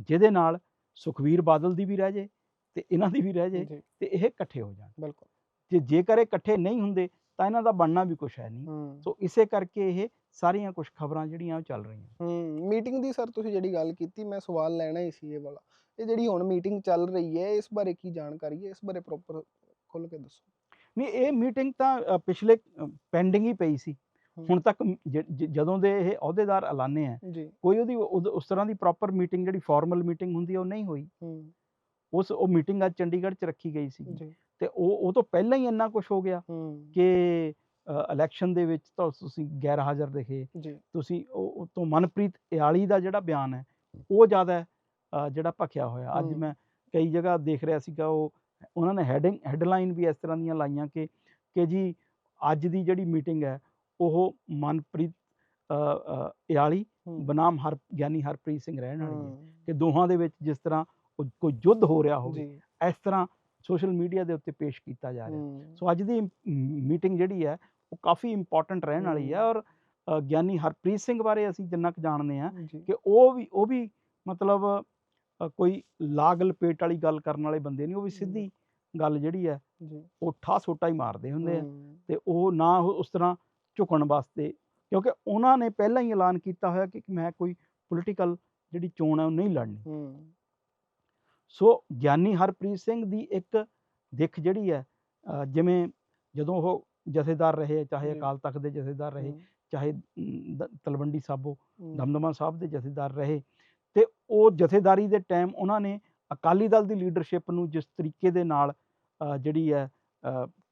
[SPEAKER 1] ਜਿਹਦੇ ਨਾਲ ਸੁਖਵੀਰ ਬਾਦਲ ਦੀ ਵੀ ਰਹਿ ਜੇ ਤੇ ਇਹਨਾਂ ਦੀ ਵੀ ਰਹਿ ਜੇ ਤੇ ਇਹ ਇਕੱਠੇ ਹੋ ਜਾਣ।
[SPEAKER 2] ਬਿਲਕੁਲ।
[SPEAKER 1] ਜੇ ਜੇਕਰ ਇਹ ਇਕੱਠੇ ਨਹੀਂ ਹੁੰਦੇ ਤਾਂ ਇਹਨਾਂ ਦਾ ਬਣਨਾ ਵੀ ਕੁਝ ਹੈ ਨਹੀਂ। ਸੋ ਇਸੇ ਕਰਕੇ ਇਹ ਸਾਰੀਆਂ ਕੁਝ ਖਬਰਾਂ ਜਿਹੜੀਆਂ ਉਹ ਚੱਲ ਰਹੀਆਂ।
[SPEAKER 2] ਹੂੰ ਮੀਟਿੰਗ ਦੀ ਸਰ ਤੁਸੀਂ ਜਿਹੜੀ ਗੱਲ ਕੀਤੀ ਮੈਂ ਸਵਾਲ ਲੈਣਾ ਹੀ ਸੀ ਇਹ ਵਾਲਾ। ਇਹ ਜਿਹੜੀ ਹੁਣ ਮੀਟਿੰਗ ਚੱਲ ਰਹੀ ਹੈ ਇਸ ਬਾਰੇ ਕੀ ਜਾਣਕਾਰੀ ਹੈ? ਇਸ ਬਾਰੇ ਪ੍ਰੋਪਰ ਖੁੱਲ ਕੇ ਦੱਸੋ।
[SPEAKER 1] ਨਹੀਂ ਇਹ ਮੀਟਿੰਗ ਤਾਂ ਪਿਛਲੇ ਪੈਂਡਿੰਗ ਹੀ ਪਈ ਸੀ। ਹੁਣ ਤੱਕ ਜਦੋਂ ਦੇ ਇਹ ਅਹੁਦੇਦਾਰ ਐਲਾਨੇ ਆ ਕੋਈ ਉਹਦੀ ਉਸ ਤਰ੍ਹਾਂ ਦੀ ਪ੍ਰੋਪਰ ਮੀਟਿੰਗ ਜਿਹੜੀ ਫਾਰਮਲ ਮੀਟਿੰਗ ਹੁੰਦੀ ਹੈ ਉਹ ਨਹੀਂ ਹੋਈ। ਉਸ ਉਹ ਮੀਟਿੰਗ ਅੱਜ ਚੰਡੀਗੜ੍ਹ 'ਚ ਰੱਖੀ ਗਈ ਸੀ ਤੇ ਉਹ ਉਹ ਤੋਂ ਪਹਿਲਾਂ ਹੀ ਇੰਨਾ ਕੁਝ ਹੋ ਗਿਆ ਕਿ ਇਲੈਕਸ਼ਨ ਦੇ ਵਿੱਚ ਤਾਂ ਤੁਸੀਂ ਗੈਰ ਹਾਜ਼ਰ ਦਿਖੇ ਤੁਸੀਂ ਉਹ ਤੋਂ ਮਨਪ੍ਰੀਤ ਇਆਲੀ ਦਾ ਜਿਹੜਾ ਬਿਆਨ ਹੈ ਉਹ ਜ਼ਿਆਦਾ ਜਿਹੜਾ ਭਖਿਆ ਹੋਇਆ। ਅੱਜ। ਮੈਂ ਕਈ ਜਗ੍ਹਾ ਦੇਖ ਰਿਹਾ ਸੀਗਾ ਉਹ ਉਹਨਾਂ ਨੇ ਹੈਡਿੰਗ ਹੈਡਲਾਈਨ ਵੀ ਇਸ ਤਰ੍ਹਾਂ ਦੀਆਂ ਲਾਈਆਂ ਕਿ ਕਿ ਜੀ ਅੱਜ ਦੀ ਜਿਹੜੀ ਮੀਟਿੰਗ ਹੈ ਉਹ ਮਨਪ੍ਰੀਤ ਇਆਲੀ ਬਨਾਮ ਹਰ ਗਿਆਨੀ ਹਰਪ੍ਰੀਤ ਸਿੰਘ ਰਹਿਣ ਵਾਲੀ ਹੈ ਕਿ ਦੋਹਾਂ ਦੇ ਵਿੱਚ ਜਿਸ ਤਰ੍ਹਾਂ ਕੋਈ ਯੁੱਧ ਹੋ ਰਿਹਾ ਹੋਵੇ ਇਸ ਤਰ੍ਹਾਂ ਸੋਸ਼ਲ ਮੀਡੀਆ ਦੇ ਉੱਤੇ ਪੇਸ਼ ਕੀਤਾ ਜਾ ਰਿਹਾ। ਸੋ ਅੱਜ ਦੀ ਮੀਟਿੰਗ ਜਿਹੜੀ ਹੈ ਉਹ ਕਾਫੀ ਇੰਪੋਰਟੈਂਟ ਰਹਿਣ ਵਾਲੀ ਹੈ। ਔਰ ਗਿਆਨੀ ਹਰਪ੍ਰੀਤ ਸਿੰਘ ਬਾਰੇ ਅਸੀਂ ਜਿੰਨਾ ਕੁ ਜਾਣਦੇ ਆ ਕਿ ਉਹ ਵੀ ਉਹ ਵੀ ਮਤਲਬ ਕੋਈ ਲਾਗ ਲਪੇਟ ਵਾਲੀ ਗੱਲ ਕਰਨ ਵਾਲੇ ਬੰਦੇ ਨਹੀਂ ਉਹ ਵੀ। ਸਿੱਧੀ ਗੱਲ ਜਿਹੜੀ ਹੈ ਉਹ ਠਾ ਸੋਟਾ ਹੀ ਮਾਰਦੇ ਹੁੰਦੇ ਆ ਤੇ ਉਹ ਨਾ ਉਸ ਤਰ੍ਹਾਂ ਝੁਕਣ ਵਾਸਤੇ ਕਿਉਂਕਿ ਉਹਨਾਂ ਨੇ ਪਹਿਲਾਂ ਹੀ ਐਲਾਨ ਕੀਤਾ ਹੋਇਆ ਕਿ ਮੈਂ ਕੋਈ ਪੋਲੀਟੀਕਲ ਜਿਹੜੀ ਚੋਣ ਹੈ ਉਹ ਨਹੀਂ ਲੜਨੀ। ਸੋ ਗਿਆਨੀ ਹਰਪ੍ਰੀਤ ਸਿੰਘ ਦੀ ਇੱਕ ਦਿੱਖ ਜਿਹੜੀ ਹੈ ਜਿਵੇਂ ਜਦੋਂ ਉਹ ਜਥੇਦਾਰ ਰਹੇ ਚਾਹੇ। ਅਕਾਲ ਤਖਤ ਦੇ ਜਥੇਦਾਰ ਰਹੇ ਚਾਹੇ ਤਲਵੰਡੀ ਸਾਬੋ ਦਮਦਮਾ ਸਾਹਿਬ ਦੇ ਜਥੇਦਾਰ ਰਹੇ ਤੇ ਉਹ ਜਥੇਦਾਰੀ ਦੇ ਟਾਈਮ ਉਹਨਾਂ ਨੇ ਅਕਾਲੀ ਦਲ ਦੀ ਲੀਡਰਸ਼ਿਪ ਨੂੰ ਜਿਸ ਤਰੀਕੇ ਦੇ ਨਾਲ ਜਿਹੜੀ ਹੈ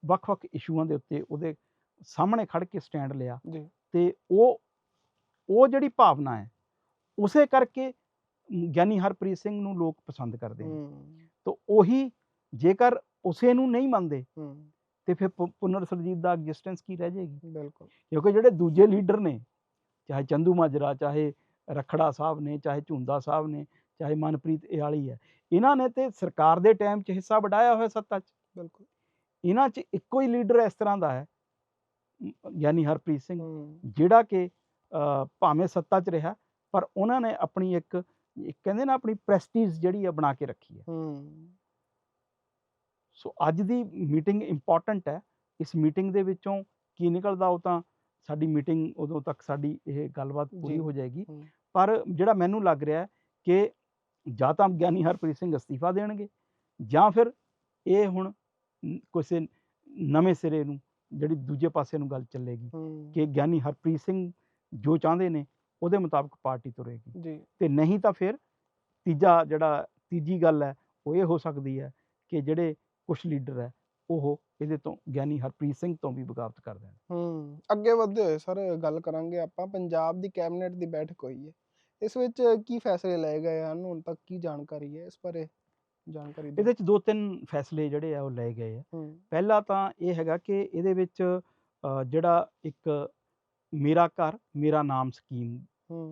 [SPEAKER 1] ਵੱਖ-ਵੱਖ ਇਸ਼ੂਆਂ ਦੇ ਉੱਤੇ ਉਹਦੇ ਸਾਹਮਣੇ ਖੜ ਕੇ ਸਟੈਂਡ ਲਿਆ
[SPEAKER 2] ਜੀ।
[SPEAKER 1] ਤੇ ਉਹ ਉਹ ਜਿਹੜੀ ਭਾਵਨਾ ਹੈ ਉਸੇ ਕਰਕੇ ਗਿਆਨੀ ਹਰਪ੍ਰੀਤ ਸਿੰਘ ਨੂੰ ਲੋਕ ਪਸੰਦ ਕਰਦੇ ਨੇ। ਤਾਂ ਉਹੀ ਜੇਕਰ ਉਸੇ ਨੂੰ ਨਹੀਂ ਮੰਨਦੇ ਤੇ ਫਿਰ ਪੁਨਰ ਸਰਜੀਤ ਦਾ ਐਗਜ਼ਿਸਟੈਂਸ ਕੀ ਰਹਿ ਜਾਏਗੀ?
[SPEAKER 2] ਬਿਲਕੁਲ।
[SPEAKER 1] ਕਿਉਂਕਿ ਜਿਹੜੇ ਦੂਜੇ ਲੀਡਰ ਨੇ ਚਾਹੇ ਚੰਦੂ ਮਾਜਰਾ ਚਾਹੇ ਰਖੜਾ ਸਾਹਿਬ ਨੇ ਚਾਹੇ ਝੁੰਦਾ ਸਾਹਿਬ ਨੇ ਚਾਹੇ ਮਨਪ੍ਰੀਤ ਇਆਲੀ ਹੈ ਇਹਨਾਂ ਨੇ ਤੇ ਸਰਕਾਰ ਦੇ ਟਾਈਮ 'ਚ ਹਿੱਸਾ ਵਡਾਇਆ ਹੋਇਆ ਸੱਤਾ 'ਚ।
[SPEAKER 2] ਬਿਲਕੁਲ।
[SPEAKER 1] ਇਹਨਾਂ 'ਚ ਇੱਕੋ ਹੀ ਲੀਡਰ ਇਸ ਤਰ੍ਹਾਂ ਦਾ ਹੈ ਯਾਨੀ ਹਰਪ੍ਰੀਤ ਸਿੰਘ ਜਿਹੜਾ ਕਿ ਭਾਵੇਂ ਸੱਤਾ 'ਚ ਰਿਹਾ ਪਰ ਉਹਨਾਂ ਨੇ ਆਪਣੀ ਇੱਕ ਕਹਿੰਦੇ ਨਾ ਆਪਣੀ ਪ੍ਰੈਸਟੀਜ ਜਿਹੜੀ ਆ ਬਣਾ ਕੇ ਰੱਖੀ ਹੈ। ਸੋ ਅੱਜ ਦੀ ਮੀਟਿੰਗ ਇੰਪੋਰਟੈਂਟ ਹੈ। ਇਸ ਮੀਟਿੰਗ ਦੇ ਵਿੱਚੋਂ ਕੀ ਨਿਕਲਦਾ ਉਹ ਤਾਂ ਸਾਡੀ ਮੀਟਿੰਗ ਉਦੋਂ ਤੱਕ ਸਾਡੀ ਇਹ ਗੱਲਬਾਤ ਪੂਰੀ। ਹੋ ਜਾਏਗੀ। ਪਰ ਜਿਹੜਾ ਮੈਨੂੰ ਲੱਗ ਰਿਹਾ ਕਿ ਜਾਂ ਤਾਂ ਗਿਆਨੀ ਹਰਪ੍ਰੀਤ ਸਿੰਘ ਅਸਤੀਫਾ ਦੇਣਗੇ ਜਾਂ ਫਿਰ ਇਹ ਹੁਣ ਕਿਸੇ ਨਵੇਂ ਸਿਰੇ ਨੂੰ ਜਿਹੜੀ ਦੂਜੇ ਪਾਸੇ ਨੂੰ ਗੱਲ ਚੱਲੇਗੀ ਕਿ ਗਿਆਨੀ ਹਰਪ੍ਰੀਤ ਸਿੰਘ ਜੋ ਚਾਹੁੰਦੇ ਨੇ ਉਹਦੇ ਮੁਤਾਬਕ ਪਾਰਟੀ ਤੁਰੇਗੀ।
[SPEAKER 2] ਜੀ।
[SPEAKER 1] ਤੇ ਨਹੀਂ ਤਾਂ ਫਿਰ ਤੀਜਾ ਜਿਹੜਾ ਤੀਜੀ ਗੱਲ ਹੈ ਉਹ ਇਹ ਹੋ ਸਕਦੀ ਹੈ ਕਿ ਜਿਹੜੇ ਕੁਝ ਲੀਡਰ ਹੈ ਉਹ ਇਹਦੇ ਤੋਂ ਗਿਆਨੀ ਹਰਪ੍ਰੀਤ ਸਿੰਘ ਤੋਂ ਵੀ ਬਗਾਵਤ ਕਰ ਦੇਣ।
[SPEAKER 2] ਹਮ ਅੱਗੇ ਵਧਦੇ ਹੋਏ ਸਰ ਗੱਲ ਕਰਾਂਗੇ ਆਪਾਂ ਪੰਜਾਬ ਦੀ ਕੈਬਨਿਟ ਦੀ ਬੈਠਕ ਹੋਈ ਹੈ। ਇਸ ਵਿੱਚ ਕੀ ਫੈਸਲੇ ਲਏ ਗਏ ਹਨ ਹੁਣ ਤੱਕ ਕੀ ਜਾਣਕਾਰੀ ਹੈ ਇਸ ਬਾਰੇ? ਜਾਣਕਾਰੀ
[SPEAKER 1] ਇਹਦੇ ਚ ਦੋ ਤਿੰਨ ਫੈਸਲੇ ਜਿਹੜੇ ਆ ਉਹ ਲਏ ਗਏ ਆ। ਪਹਿਲਾ ਤਾਂ ਇਹ ਹੈਗਾ ਕਿ ਇਹਦੇ ਵਿੱਚ ਜਿਹੜਾ ਇੱਕ ਮੇਰਾ ਘਰ ਮੇਰਾ ਨਾਮ ਸਕੀਮ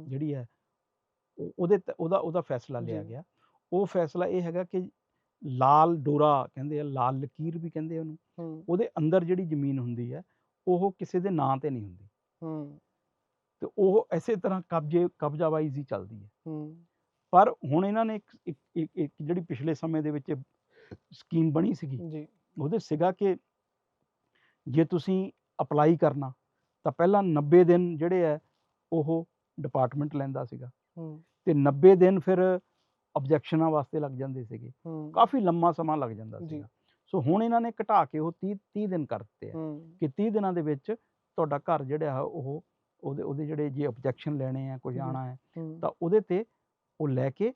[SPEAKER 1] ਜਿਹੜੀ ਹੈ ਉਹ- ਉਹਦੇ ਉਹਦਾ ਉਹਦਾ ਫੈਸਲਾ ਲਿਆ। ਗਿਆ। ਉਹ ਫੈਸਲਾ ਇਹ ਹੈਗਾ ਕਿ ਲਾਲ ਡੋਰਾ ਕਹਿੰਦੇ ਆ ਲਾਲ ਲਕੀਰ ਵੀ ਕਹਿੰਦੇ ਉਹਨੂੰ। ਉਹਦੇ ਅੰਦਰ ਜਿਹੜੀ ਜ਼ਮੀਨ ਹੁੰਦੀ ਹੈ ਉਹ ਕਿਸੇ ਦੇ ਨਾਂ ਤੇ ਨਹੀਂ ਹੁੰਦੀ।
[SPEAKER 2] ਹਮ,
[SPEAKER 1] ਤੇ ਉਹ ਐਸੇ ਤਰ੍ਹਾਂ ਕਬਜ਼ੇ ਕਬਜ਼ਾ ਵਾਈਜ਼ ਹੀ ਚੱਲਦੀ ਹੈ।
[SPEAKER 2] ਹਮ,
[SPEAKER 1] ਪਰ ਹੁਣ ਇਹਨਾਂ ਨੇ ਇੱਕ ਇੱਕ- ਜਿਹੜੀ ਪਿਛਲੇ ਸਮੇਂ ਦੇ ਵਿੱਚ ਸਕੀਮ ਬਣੀ ਸੀਗੀ
[SPEAKER 2] ਜੀ।
[SPEAKER 1] ਉਹਦੇ ਸੀਗਾ ਕਿ ਜੇ ਤੁਸੀਂ ਅਪਲਾਈ ਕਰਨਾ ਤਾਂ ਪਹਿਲਾਂ 90 ਦਿਨ ਜਿਹੜੇ ਹੈ ਉਹ ਡਿਪਾਰਟਮੈਂਟ ਲੈਂਦਾ ਸੀਗਾ। ਤੇ 90 ਦਿਨ ਫਿਰ ਆਬਜੈਕਸ਼ਨਾਂ ਵਾਸਤੇ ਲੱਗ ਜਾਂਦੇ ਸੀਗੇ। ਕਾਫੀ ਲੰਮਾ ਸਮਾਂ ਲੱਗ ਜਾਂਦਾ। ਸੀਗਾ। ਸੋ ਹੁਣ ਇਹਨਾਂ ਨੇ ਘਟਾ ਕੇ ਉਹ 30 30 ਦਿਨ ਕਰ ਦਿੱਤੇ ਆ। ਕਿ 30 ਦਿਨਾਂ ਦੇ ਵਿੱਚ ਤੁਹਾਡਾ ਘਰ ਜਿਹੜਾ ਹੈ ਉਹ ਉਹਦੇ ਉਹਦੇ ਜਿਹੜੇ ਜੇ ਆਬਜੈਕਸ਼ਨ ਲੈਣੇ ਆ ਕੁਝ
[SPEAKER 2] ਜੀ।
[SPEAKER 1] ਆਣਾ ਹੈ। ਤਾਂ ਉਹਦੇ ਤੇ ਉਹ ਲੈ ਕੇ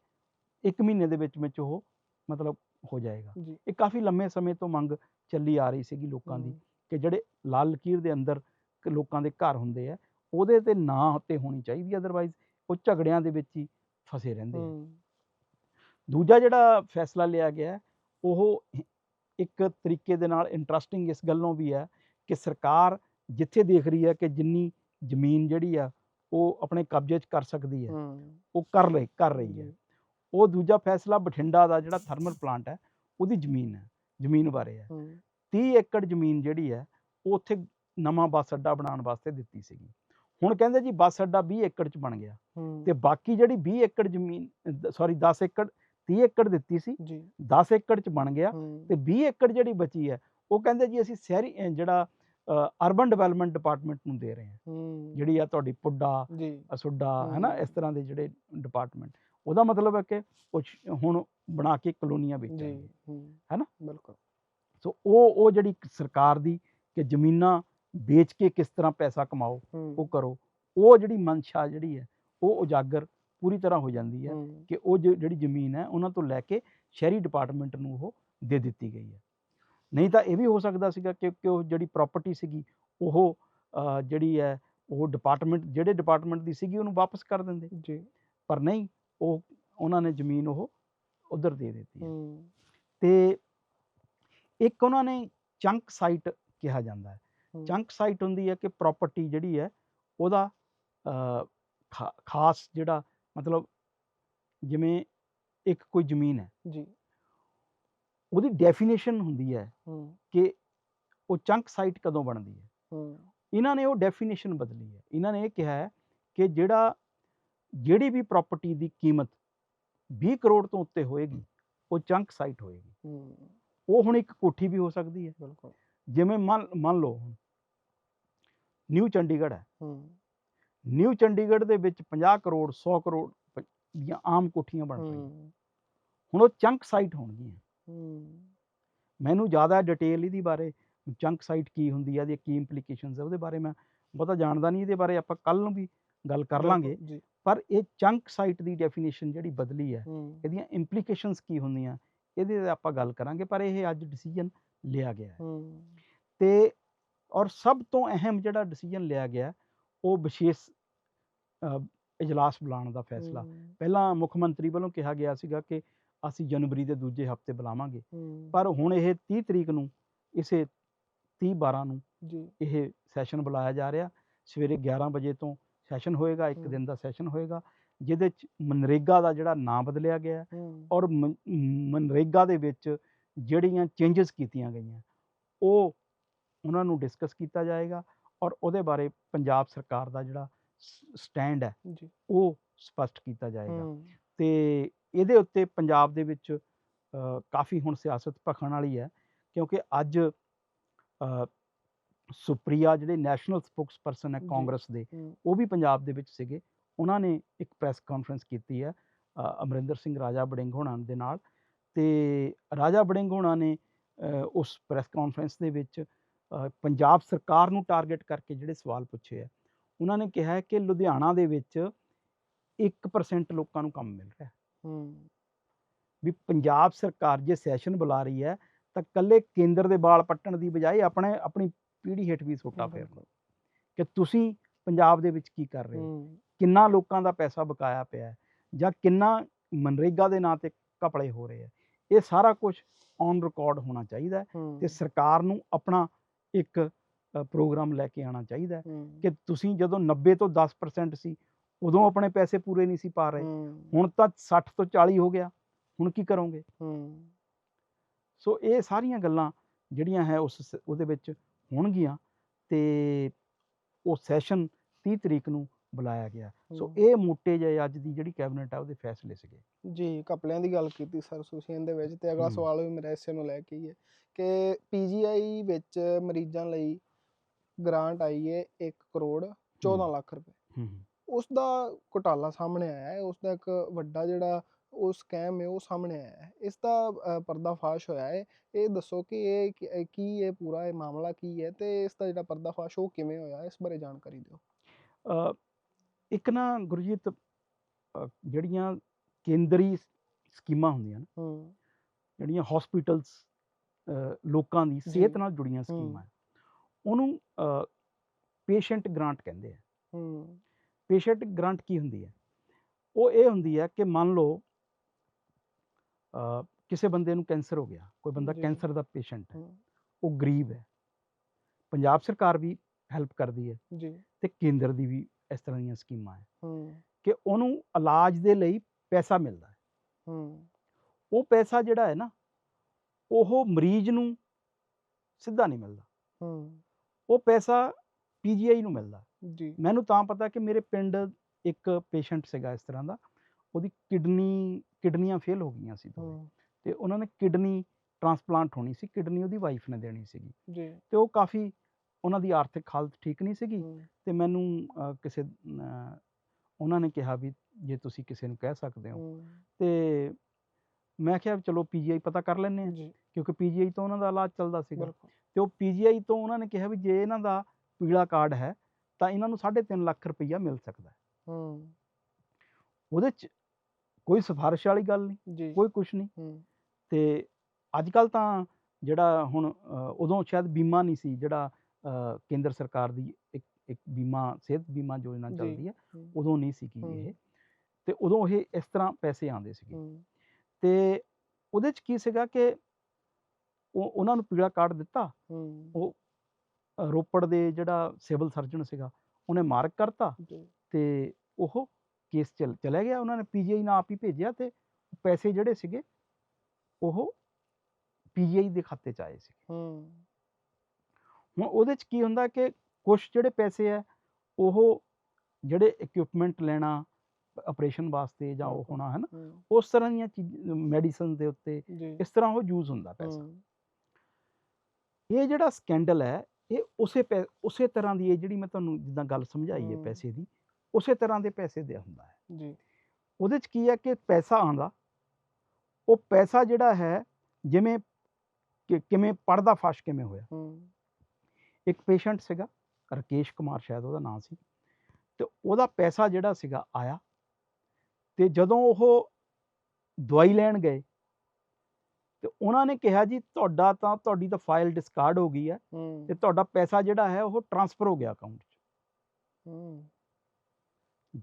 [SPEAKER 1] 1 ਮਹੀਨੇ ਦੇ ਵਿੱਚ ਵਿੱਚ ਉਹ ਮਤਲਬ ਹੋ ਜਾਏਗਾ। ਇਹ ਕਾਫੀ ਲੰਮੇ ਸਮੇਂ ਤੋਂ ਮੰਗ ਚੱਲੀ ਆ ਰਹੀ ਸੀਗੀ ਲੋਕਾਂ ਦੀ ਕਿ ਜਿਹੜੇ ਲਾਲ ਲਕੀਰ ਦੇ ਅੰਦਰ ਲੋਕਾਂ ਦੇ ਘਰ ਹੁੰਦੇ ਆ ਉਹਦੇ ਤੇ ਨਾਂ ਉੱਤੇ ਹੋਣੀ ਚਾਹੀਦੀ ਅਦਰਵਾਈਜ਼ ਉਹ ਝਗੜਿਆਂ ਦੇ ਵਿੱਚ ਹੀ ਫਸੇ ਰਹਿੰਦੇ ਆ। ਦੂਜਾ ਜਿਹੜਾ ਫੈਸਲਾ ਲਿਆ ਗਿਆ ਉਹ ਇੱਕ ਤਰੀਕੇ ਦੇ ਨਾਲ ਇੰਟਰਸਟਿੰਗ ਇਸ ਗੱਲੋਂ ਵੀ ਹੈ ਕਿ ਸਰਕਾਰ ਜਿੱਥੇ ਦੇਖ ਰਹੀ ਹੈ ਕਿ ਜਿੰਨੀ ਜ਼ਮੀਨ ਜਿਹੜੀ ਆ ਉਹ ਆਪਣੇ ਕਬਜ਼ੇ 'ਚ ਕਰ ਸਕਦੀ ਹੈ। ਉਹ ਕਰ ਰਹੀ ਕਰ ਰਹੀ ਹੈ। ਉਹ ਦੂਜਾ ਫੈਸਲਾ ਬਠਿੰਡਾ ਦਾ ਜਿਹੜਾ ਥਰਮਲ ਪਲਾਂਟ ਹੈ ਉਹਦੀ ਜ਼ਮੀਨ ਹੈ ਜ਼ਮੀਨ ਬਾਰੇ ਹੈ।
[SPEAKER 2] ਹਮ,
[SPEAKER 1] 30 ਏਕੜ ਜ਼ਮੀਨ ਜਿਹੜੀ ਹੈ ਉਹ ਉੱਥੇ ਨਵਾਂ ਬੱਸ ਅੱਡਾ ਬਣਾਉਣ ਵਾਸਤੇ ਦਿੱਤੀ ਸੀਗੀ। ਹੁਣ ਕਹਿੰਦੇ ਜੀ ਬੱਸ ਅੱਡਾ 20 ਏਕੜ 'ਚ ਬਣ ਗਿਆ ਤੇ ਬਾਕੀ ਜਿਹੜੀ 20 ਏਕੜ ਜ਼ਮੀਨ ਸੌਰੀ 10 ਏਕੜ 30 ਏਕੜ ਦਿੱਤੀ ਸੀ
[SPEAKER 2] ਜੀ।
[SPEAKER 1] 10 ਏਕੜ 'ਚ ਬਣ ਗਿਆ ਤੇ 20 ਏਕੜ ਜਿਹੜੀ ਬਚੀ ਹੈ ਉਹ ਕਹਿੰਦੇ ਜੀ ਅਸੀਂ ਸ਼ਹਿਰੀ ਜਿਹੜਾ ਅਰਬਨ ਡਿਵੈਲਪਮੈਂਟ ਡਿਪਾਰਟਮੈਂਟ ਨੂੰ ਦੇ ਰਹੇ ਹਾਂ। ਜਿਹੜੀ ਆ ਤੁਹਾਡੀ ਪੁੱਡਾ ਅਸੁੱਡਾ ਹੈ। ਨਾ ਇਸ। ਤਰ੍ਹਾਂ ਦੇ ਜਿਹੜੇ ਡਿਪਾਰਟਮੈਂਟ ਉਹਦਾ ਮਤਲਬ ਹੈ ਕਿ ਉਹ ਸ਼- ਹੁਣ ਬਣਾ ਕੇ ਕਲੋਨੀਆਂ ਵੇਚਣਗੇ
[SPEAKER 2] ਹਮ,
[SPEAKER 1] ਹੈ। ਨਾ?
[SPEAKER 2] ਬਿਲਕੁਲ।
[SPEAKER 1] ਸੋ ਉਹ ਉਹ ਜਿਹੜੀ ਸਰਕਾਰ ਦੀ ਕਿ ਜ਼ਮੀਨਾਂ ਵੇਚ ਕੇ ਕਿਸ ਤਰ੍ਹਾਂ ਪੈਸਾ ਕਮਾਓ ਉਹ ਕਰੋ। ਉਹ ਜਿਹੜੀ ਮਨਸ਼ਾ ਜਿਹੜੀ ਹੈ ਉਹ ਉਜਾਗਰ ਪੂਰੀ ਤਰ੍ਹਾਂ ਹੋ ਜਾਂਦੀ ਹੈ ਕਿ ਉਹ ਜਿਹੜੀ ਜ਼ਮੀਨ ਹੈ ਉਹਨਾਂ ਤੋਂ ਲੈ ਕੇ ਸ਼ਹਿਰੀ ਡਿਪਾਰਟਮੈਂਟ ਨੂੰ ਉਹ ਦੇ ਦਿੱਤੀ ਗਈ ਹੈ। ਨਹੀਂ ਤਾਂ ਇਹ ਵੀ ਹੋ ਸਕਦਾ ਸੀਗਾ ਕਿ ਉਹ ਜਿਹੜੀ ਪ੍ਰਾਪਰਟੀ ਸੀਗੀ ਉਹ ਜਿਹੜੀ ਹੈ ਉਹ ਡਿਪਾਰਟਮੈਂਟ ਜਿਹੜੇ ਡਿਪਾਰਟਮੈਂਟ ਦੀ ਸੀਗੀ ਉਹਨੂੰ ਵਾਪਸ ਕਰ ਦਿੰਦੇ।
[SPEAKER 2] ਜੀ।
[SPEAKER 1] ਪਰ ਨਹੀਂ ਉਹ ਉਹਨਾਂ ਨੇ ਜ਼ਮੀਨ ਉਹ ਉਧਰ ਦੇ ਦਿੱਤੀ ਤੇ ਇੱਕ ਉਹਨਾਂ ਨੇ ਚੰਕ ਸਾਈਟ ਕਿਹਾ ਜਾਂਦਾ ਹੈ। ਚੰਕ ਸਾਈਟ ਹੁੰਦੀ ਹੈ ਕਿ ਪ੍ਰਾਪਰਟੀ ਜਿਹੜੀ ਹੈ ਉਹਦਾ ਖਾਸ ਜਿਹੜਾ ਮਤਲਬ ਜਿਵੇਂ ਇੱਕ ਕੋਈ ਜ਼ਮੀਨ ਹੈ।
[SPEAKER 2] ਜੀ।
[SPEAKER 1] ਉਹਦੀ ਡੈਫੀਨੇਸ਼ਨ ਹੁੰਦੀ ਹੈ ਕਿ ਉਹ ਚੰਕ ਸਾਈਟ ਕਦੋਂ ਬਣਦੀ ਹੈ। ਇਹਨਾਂ ਨੇ ਉਹ ਡੈਫੀਨੇਸ਼ਨ ਬਦਲੀ ਹੈ। ਇਹਨਾਂ ਨੇ ਇਹ ਕਿਹਾ ਹੈ ਕਿ ਜਿਹੜਾ ਜਿਹੜੀ ਵੀ ਪ੍ਰਾਪਰਟੀ ਦੀ ਕੀਮਤ 20 ਕਰੋੜ ਤੋਂ ਉੱਤੇ ਹੋਏਗੀ ਉਹ ਚੰਕ ਸਾਈਟ ਹੋਏਗੀ। ਉਹ ਹੁਣ ਇੱਕ ਕੋਠੀ ਵੀ ਹੋ ਸਕਦੀ ਹੈ।
[SPEAKER 2] ਬਿਲਕੁਲ।
[SPEAKER 1] ਜਿਵੇਂ ਮੰਨ ਮੰਨ ਲਓ ਨਿਊ ਚੰਡੀਗੜ੍ਹ ਹੈ। ਨਿਊ ਚੰਡੀਗੜ੍ਹ ਦੇ ਵਿੱਚ 50 ਕਰੋੜ 100 ਕਰੋੜ ਦੀਆਂ ਆਮ ਕੋਠੀਆਂ ਬਣ ਰਹੀਆਂ। ਹੁਣ ਉਹ ਚੰਕ ਸਾਈਟ ਹੋਣਗੀਆਂ। ਮੈਨੂੰ ਜ਼ਿਆਦਾ ਡਿਟੇਲ ਇਹਦੇ ਬਾਰੇ ਚੰਕ ਸਾਈਟ ਕੀ ਹੁੰਦੀ ਹੈ ਇਹਦੀਆਂ ਕੀ ਇੰਪਲੀਕੇਸ਼ਨਸ ਹੈ ਉਹਦੇ ਬਾਰੇ ਮੈਂ ਬਹੁਤਾ ਜਾਣਦਾ ਨਹੀਂ ਇਹਦੇ ਬਾਰੇ ਆਪਾਂ ਕੱਲ ਨੂੰ ਵੀ ਗੱਲ ਕਰ ਲਾਂਗੇ। ਪਰ ਇਹ ਚੰਕ ਸਾਈਟ ਦੀ ਡੈਫੀਨੇਸ਼ਨ ਜਿਹੜੀ ਬਦਲੀ ਹੈ। ਇਹਦੀਆਂ ਇੰਪਲੀਕੇਸ਼ਨਸ ਕੀ ਹੁੰਦੀਆਂ ਇਹਦੇ ਤੇ ਆਪਾਂ ਗੱਲ ਕਰਾਂਗੇ ਪਰ ਇਹ ਅੱਜ ਡਿਸੀਜਨ ਲਿਆ ਗਿਆ ਹੈ। ਤੇ ਔਰ ਸਭ ਤੋਂ ਅਹਿਮ ਜਿਹੜਾ ਡਿਸੀਜਨ ਲਿਆ ਗਿਆ ਉਹ ਵਿਸ਼ੇਸ਼ ਇਜਲਾਸ ਬੁਲਾਉਣ ਦਾ ਫੈਸਲਾ। ਪਹਿਲਾਂ ਮੁੱਖ ਮੰਤਰੀ ਵੱਲੋਂ ਕਿਹਾ ਗਿਆ ਸੀਗਾ ਕਿ ਅਸੀਂ ਜਨਵਰੀ ਦੇ ਦੂਜੇ ਹਫ਼ਤੇ ਬੁਲਾਵਾਂਗੇ। ਪਰ ਹੁਣ ਇਹ 30 ਤਰੀਕ ਨੂੰ ਇਸੇ 30 12 ਨੂੰ
[SPEAKER 2] ਜੀ।
[SPEAKER 1] ਇਹ ਸੈਸ਼ਨ ਬੁਲਾਇਆ ਜਾ ਰਿਹਾ। ਸਵੇਰੇ 11 ਵਜੇ ਤੋਂ ਸੈਸ਼ਨ ਹੋਏਗਾ ਇੱਕ। ਦਿਨ ਦਾ ਸੈਸ਼ਨ ਹੋਏਗਾ ਜਿਹਦੇ ਚ ਮਨਰੇਗਾ ਦਾ ਜਿਹੜਾ ਨਾਂ ਬਦਲਿਆ ਗਿਆ ਔਰ ਮਨ- ਮਨਰੇਗਾ ਦੇ ਵਿੱਚ ਜਿਹੜੀਆਂ ਚੇਂਜਸ ਕੀਤੀਆਂ ਗਈਆਂ ਉਹ ਉਹਨਾਂ ਨੂੰ ਡਿਸਕਸ ਕੀਤਾ ਜਾਏਗਾ ਔਰ ਉਹਦੇ ਬਾਰੇ ਪੰਜਾਬ ਸਰਕਾਰ ਦਾ ਜਿਹੜਾ ਸਟੈਂਡ ਹੈ
[SPEAKER 2] ਜੀ।
[SPEAKER 1] ਉਹ ਸਪਸ਼ਟ ਕੀਤਾ ਜਾਏਗਾ। ਤੇ ਇਹਦੇ ਉੱਤੇ ਪੰਜਾਬ ਦੇ ਵਿੱਚ ਕਾਫੀ ਹੁਣ ਸਿਆਸਤ ਭਖਣ ਵਾਲੀ ਹੈ ਕਿਉਂਕਿ ਅੱਜ ਸੁਪਰੀਆ ਜਿਹੜੇ ਨੈਸ਼ਨਲ ਸਪੋਕਸਪਰਸਨ ਹੈ
[SPEAKER 2] ਜੀ।
[SPEAKER 1] ਕਾਂਗਰਸ ਦੇ
[SPEAKER 2] ਹੂੰ
[SPEAKER 1] ਉਹ ਵੀ ਪੰਜਾਬ ਦੇ ਵਿੱਚ ਸੀਗੇ ਉਹਨਾਂ ਨੇ ਇੱਕ ਪ੍ਰੈਸ ਕਾਨਫਰੰਸ ਕੀਤੀ ਹੈ ਅਮਰਿੰਦਰ ਸਿੰਘ ਰਾਜਾ ਬੜਿੰਗ ਹੋਣਾ ਦੇ ਨਾਲ ਤੇ ਰਾਜਾ ਬੜਿੰਗ ਹੋਣਾ ਨੇ ਉਸ ਪ੍ਰੈਸ ਕਾਨਫਰੰਸ ਦੇ ਵਿੱਚ ਪੰਜਾਬ ਸਰਕਾਰ ਨੂੰ ਟਾਰਗੇਟ ਕਰਕੇ ਜਿਹੜੇ ਸਵਾਲ ਪੁੱਛੇ ਆ ਉਹਨਾਂ ਨੇ ਕਿਹਾ ਹੈ ਕਿ ਲੁਧਿਆਣਾ ਦੇ ਵਿੱਚ 1% ਲੋਕਾਂ ਨੂੰ ਕੰਮ ਮਿਲ ਰਿਹਾ ਹੈ।
[SPEAKER 2] ਹੂੰ।
[SPEAKER 1] ਵੀ ਪੰਜਾਬ ਸਰਕਾਰ ਜੇ ਸੈਸ਼ਨ ਬੁਲਾ ਰਹੀ ਹੈ ਤਾਂ ਕੱਲੇ ਕੇਂਦਰ ਦੇ ਵਾਲ ਪੱਟਣ ਦੀ ਬਜਾਏ ਆਪਣੇ ਆਪਣੀ ਪੀੜ੍ਹੀ ਹੇਠ ਵੀ ਸੋਟਾ ਫੇਰ
[SPEAKER 2] ਬਿਲਕੁਲ।
[SPEAKER 1] ਕਿ ਤੁਸੀਂ ਪੰਜਾਬ ਦੇ ਵਿੱਚ ਕੀ ਕਰ ਰਹੇ ਹੋ?
[SPEAKER 2] ਹੂੰ।
[SPEAKER 1] ਕਿੰਨਾ ਲੋਕਾਂ ਦਾ ਪੈਸਾ ਬਕਾਇਆ ਪਿਆ ਹੈ? ਜਾਂ ਕਿੰਨਾ ਮਨਰੇਗਾ ਦੇ ਨਾਂ ਤੇ ਕਪੜੇ ਹੋ ਰਹੇ ਆ ਇਹ ਸਾਰਾ ਕੁਝ ਔਨ ਰਿਕਾਰਡ ਹੋਣਾ ਚਾਹੀਦਾ ਹੈ
[SPEAKER 2] ਹੂੰ।
[SPEAKER 1] ਤੇ ਸਰਕਾਰ ਨੂੰ ਆਪਣਾ ਇੱਕ ਪ੍ਰੋਗਰਾਮ ਲੈ ਕੇ ਆਉਣਾ ਚਾਹੀਦਾ ਹੈ
[SPEAKER 2] ਹੂੰ।
[SPEAKER 1] ਕਿ ਤੁਸੀਂ ਜਦੋਂ 90 ਤੋਂ 10% ਸੀ ਉਦੋਂ ਆਪਣੇ ਪੈਸੇ ਪੂਰੇ ਨਹੀਂ ਸੀ ਪਾ ਰਹੇ। ਹੁਣ ਤਾਂ 60 ਤੋਂ 40 ਹੋ ਗਿਆ। ਹੁਣ ਕੀ ਕਰੋਗੇ? ਸੋ ਇਹ ਸਾਰੀਆਂ ਗੱਲਾਂ ਜਿਹੜੀਆਂ ਹੈ ਉਸ ਉਹਦੇ ਵਿੱਚ ਹੋਣਗੀਆਂ ਤੇ ਉਹ ਸੈਸ਼ਨ 30 ਤਰੀਕ ਨੂੰ ਬੁਲਾਇਆ ਗਿਆ। ਸੋ। ਇਹ ਮੋਟੇ ਜਿਹੇ ਅੱਜ ਦੀ ਜਿਹੜੀ ਕੈਬਨਿਟ ਹੈ ਉਹਦੇ ਫੈਸਲੇ ਸੀਗੇ।
[SPEAKER 2] ਜੀ ਕਪੜਿਆਂ ਦੀ ਗੱਲ ਕੀਤੀ ਸਰ ਤੁਸੀਂ ਇਹਦੇ ਵਿੱਚ ਤੇ ਅਗਲਾ। ਸਵਾਲ ਵੀ ਮੇਰਾ ਇਸੇ ਨੂੰ ਲੈ ਕੇ ਹੀ ਹੈ ਕਿ ਪੀਜੀਆਈ ਵਿੱਚ ਮਰੀਜ਼ਾਂ ਲਈ ਗ੍ਰਾਂਟ ਆਈ ਹੈ 1 ਕਰੋੜ 14 ਲੱਖ ਰੁਪਏ।
[SPEAKER 1] ਹੂੰ।
[SPEAKER 2] ਉਸ ਦਾ ਘੁਟਾਲਾ ਸਾਹਮਣੇ ਆਇਆ ਹੈ ਉਸ ਦਾ ਇੱਕ ਵੱਡਾ ਜਿਹੜਾ ਉਹ ਸਕੈਮ ਹੈ ਉਹ ਸਾਹਮਣੇ ਆਇਆ ਹੈ। ਇਸ ਦਾ ਪਰਦਾਫਾਸ਼ ਹੋਇਆ ਹੈ। ਇਹ ਦੱਸੋ ਕਿ ਇਹ ਕੀ- ਇਹ ਪੂਰਾ ਇਹ ਮਾਮਲਾ ਕੀ ਹੈ ਤੇ ਇਸ ਦਾ ਜਿਹੜਾ ਪਰਦਾਫਾਸ਼ ਉਹ ਕਿਵੇਂ ਹੋਇਆ ਇਸ ਬਾਰੇ ਜਾਣਕਾਰੀ ਦਿਓ।
[SPEAKER 1] ਇੱਕ ਨਾ ਗੁਰਜੀਤ ਜਿਹੜੀਆਂ ਕੇਂਦਰੀ ਸਕੀਮਾਂ ਹੁੰਦੀਆਂ ਨੇ ਜਿਹੜੀਆਂ ਹਸਪੀਟਲਸ ਲੋਕਾਂ ਦੀ ਸਿਹਤ। ਨਾਲ ਜੁੜੀਆਂ ਸਕੀਮਾਂ ਉਹਨੂੰ ਪੇਸ਼ੈਂਟ ਗ੍ਰਾਂਟ ਕਹਿੰਦੇ ਆ।
[SPEAKER 2] ਹੂੰ।
[SPEAKER 1] ਪੇਸ਼ੈਂਟ ਗ੍ਰਾਂਟ ਕੀ ਹੁੰਦੀ ਹੈ? ਉਹ ਇਹ ਹੁੰਦੀ ਹੈ ਕਿ ਮੰਨ ਲਓ ਕਿਸੇ ਬੰਦੇ ਨੂੰ ਕੈਂਸਰ ਹੋ ਗਿਆ ਕੋਈ ਬੰਦਾ। ਕੈਂਸਰ ਦਾ ਪੇਸ਼ੈਂਟ ਹੈ ਉਹ ਗਰੀਬ ਹੈ। ਪੰਜਾਬ ਸਰਕਾਰ ਵੀ ਹੈਲਪ ਕਰਦੀ ਹੈ
[SPEAKER 2] ਜੀ।
[SPEAKER 1] ਤੇ ਕੇਂਦਰ ਦੀ ਵੀ ਇਸ ਤਰ੍ਹਾਂ ਦੀਆਂ ਸਕੀਮਾਂ ਹੈ
[SPEAKER 2] ਹੂੰ।
[SPEAKER 1] ਕਿ ਉਹਨੂੰ ਇਲਾਜ ਦੇ ਲਈ ਪੈਸਾ ਮਿਲਦਾ ਹੈ।
[SPEAKER 2] ਹੂੰ।
[SPEAKER 1] ਉਹ ਪੈਸਾ ਜਿਹੜਾ ਹੈ ਨਾ ਉਹ ਮਰੀਜ਼ ਨੂੰ ਸਿੱਧਾ ਨਹੀਂ ਮਿਲਦਾ।
[SPEAKER 2] ਹੂੰ।
[SPEAKER 1] ਉਹ ਪੈਸਾ ਪੀਜੀਆਈ ਨੂੰ ਮਿਲਦਾ।
[SPEAKER 2] ਜੀ।
[SPEAKER 1] ਮੈਨੂੰ ਤਾਂ ਪਤਾ ਕਿ ਮੇਰੇ ਪਿੰਡ ਇੱਕ ਪੇਸ਼ੈਂਟ ਸੀਗਾ ਇਸ ਤਰ੍ਹਾਂ ਦਾ ਉਹਦੀ ਕਿਡਨੀ ਕਿਡਨੀਆਂ ਫੇਲ ਹੋ ਗਈਆਂ ਸੀ ਤੇ ਉਹਨਾਂ ਨੇ ਕਿਡਨੀ ਟ੍ਰਾਂਸਪਲਾਂਟ ਹੋਣੀ ਸੀ ਕਿਡਨੀ ਉਹਦੀ ਵਾਈਫ ਨੇ ਦੇਣੀ ਸੀਗੀ।
[SPEAKER 2] ਜੀ।
[SPEAKER 1] ਤੇ ਉਹ ਕਾਫੀ ਉਹਨਾਂ ਦੀ ਆਰਥਿਕ ਹਾਲਤ ਠੀਕ ਨਹੀਂ ਸੀਗੀ ਤੇ ਮੈਨੂੰ ਕਿਸੇ ਉਹਨਾਂ ਨੇ ਕਿਹਾ ਵੀ ਜੇ ਤੁਸੀਂ ਕਿਸੇ ਨੂੰ ਕਹਿ ਸਕਦੇ ਹੋ। ਤੇ ਮੈਂ ਕਿਹਾ ਚਲੋ ਪੀਜੀਆਈ ਪਤਾ ਕਰ ਲੈਂਦੇ ਆ ਕਿਉਂਕਿ ਪੀਜੀਆਈ ਤੋਂ ਉਹਨਾਂ ਦਾ ਇਲਾਜ ਚੱਲਦਾ ਸੀਗਾ। ਤੇ ਉਹ ਪੀਜੀਆਈ ਤੋਂ ਉਹਨਾਂ ਨੇ ਕਿਹਾ ਵੀ ਜੇ ਇਹਨਾਂ ਦਾ ਪੀਲਾ ਕਾਰਡ ਹੈ ਤਾਂ ਇਹਨਾਂ ਨੂੰ 3.5 ਲੱਖ ਰੁਪਈਆ ਮਿਲ ਸਕਦਾ ਹੈ।
[SPEAKER 2] ਹੂੰ।
[SPEAKER 1] ਉਹਦੇ ਚ ਕੋਈ ਸਿਫਾਰਿਸ਼ ਵਾਲੀ ਗੱਲ ਨਹੀਂ ਕੋਈ ਕੁਝ ਨਹੀਂ।
[SPEAKER 2] ਹੂੰ।
[SPEAKER 1] ਤੇ ਅੱਜ ਕੱਲ ਤਾਂ ਜਿਹੜਾ ਹੁਣ ਉਦੋਂ ਸ਼ਾਇਦ ਬੀਮਾ ਨਹੀਂ ਸੀ ਜਿਹੜਾ ਕੇਂਦਰ ਸਰਕਾਰ ਦੀ ਇੱਕ ਇੱਕ ਬੀਮਾ ਸਿਹਤ ਬੀਮਾ ਯੋਜਨਾ। ਚੱਲਦੀ ਹੈ ਉਦੋਂ ਨਹੀਂ ਸੀ ਕੀ। ਇਹ। ਤੇ ਉਦੋਂ ਇਹ ਇਸ ਤਰ੍ਹਾਂ ਪੈਸੇ ਆਉਂਦੇ ਸੀਗੇ। ਤੇ ਉਹਦੇ ਚ ਕੀ ਸੀਗਾ ਕਿ ਉਹ ਉਹਨਾਂ ਨੂੰ ਪੀਲਾ ਕਾਰਡ ਦਿੱਤਾ। ਉਹ ਰੋਪੜ ਦੇ ਜਿਹੜਾ ਸਿਵਲ ਸਰਜਨ ਸੀਗਾ ਉਹਨੇ ਮਾਰਕ ਕਰਤਾ ਤੇ ਉਹ ਕੇਸ ਚਲ ਚਲਾ ਗਿਆ। ਉਹਨਾਂ ਨੇ ਪੀਜੀਆਈ ਨਾਲ ਆਪ ਹੀ ਭੇਜਿਆ ਤੇ ਪੈਸੇ ਜਿਹੜੇ ਸੀਗੇ ਉਹ ਪੀਜੀਆਈ ਦੇ ਖਾਤੇ ਚ ਆਏ ਸੀ
[SPEAKER 2] ਹੂੰ।
[SPEAKER 1] ਹੁਣ ਉਹਦੇ ਚ ਕੀ ਹੁੰਦਾ ਕਿ ਕੁਝ ਜਿਹੜੇ ਪੈਸੇ ਹੈ ਉਹ ਜਿਹੜੇ ਇਕਵਿਪਮੈਂਟ ਲੈਣਾ ਆਪਰੇਸ਼ਨ ਵਾਸਤੇ ਜਾਂ ਉਹ। ਹੋਣਾ ਹੈ। ਨਾ ਉਸ ਤਰ੍ਹਾਂ ਦੀਆਂ ਮੈਡੀਸਨ ਦੇ ਉੱਤੇ ਇਸ ਤਰ੍ਹਾਂ ਉਹ ਯੂਜ਼ ਹੁੰਦਾ ਪੈਸਾ। ਇਹ ਜਿਹੜਾ ਸਕੈਂਡਲ ਹੈ ਇਹ ਉਸੇ ਉਸੇ ਤਰ੍ਹਾਂ ਦੀ ਇਹ ਜਿਹੜੀ ਮੈਂ ਤੁਹਾਨੂੰ ਜਿੱਦਾਂ ਗੱਲ ਸਮਝਾਈ ਹੈ। ਪੈਸੇ ਦੀ ਉਸੇ ਤਰ੍ਹਾਂ ਦੇ ਪੈਸੇ ਦੇ ਹੁੰਦਾ ਹੈ।
[SPEAKER 2] ਜੀ।
[SPEAKER 1] ਉਹਦੇ ਚ ਕੀ ਹੈ ਕਿ ਪੈਸਾ ਆਉਂਦਾ ਉਹ ਪੈਸਾ ਜਿਹੜਾ ਹੈ ਜਿਵੇਂ ਕਿ ਕਿਵੇਂ ਪੜਦਾ ਫਾਸ਼ ਕਿਵੇਂ ਹੋਇਆ। ਇੱਕ ਪੇਸ਼ੈਂਟ ਸੀਗਾ ਰਕੇਸ਼ ਕੁਮਾਰ ਸ਼ਾਇਦ ਉਹਦਾ ਨਾਮ ਸੀ ਤੇ ਉਹਦਾ ਪੈਸਾ ਜਿਹੜਾ ਸੀਗਾ ਆਇਆ ਤੇ ਜਦੋਂ ਉਹ ਦਵਾਈ ਲੈਣ ਗਏ ਤੇ ਉਹਨਾਂ ਨੇ ਕਿਹਾ ਜੀ ਤੁਹਾਡਾ ਤਾਂ ਤੁਹਾਡੀ ਤਾਂ ਫਾਈਲ ਡਿਸਕਾਰਡ ਹੋ ਗਈ ਹੈ ਤੇ ਤੁਹਾਡਾ ਪੈਸਾ ਜਿਹੜਾ ਹੈ ਉਹ ਟਰਾਂਸਫਰ ਹੋ ਗਿਆ ਅਕਾਊਂਟ 'ਚ।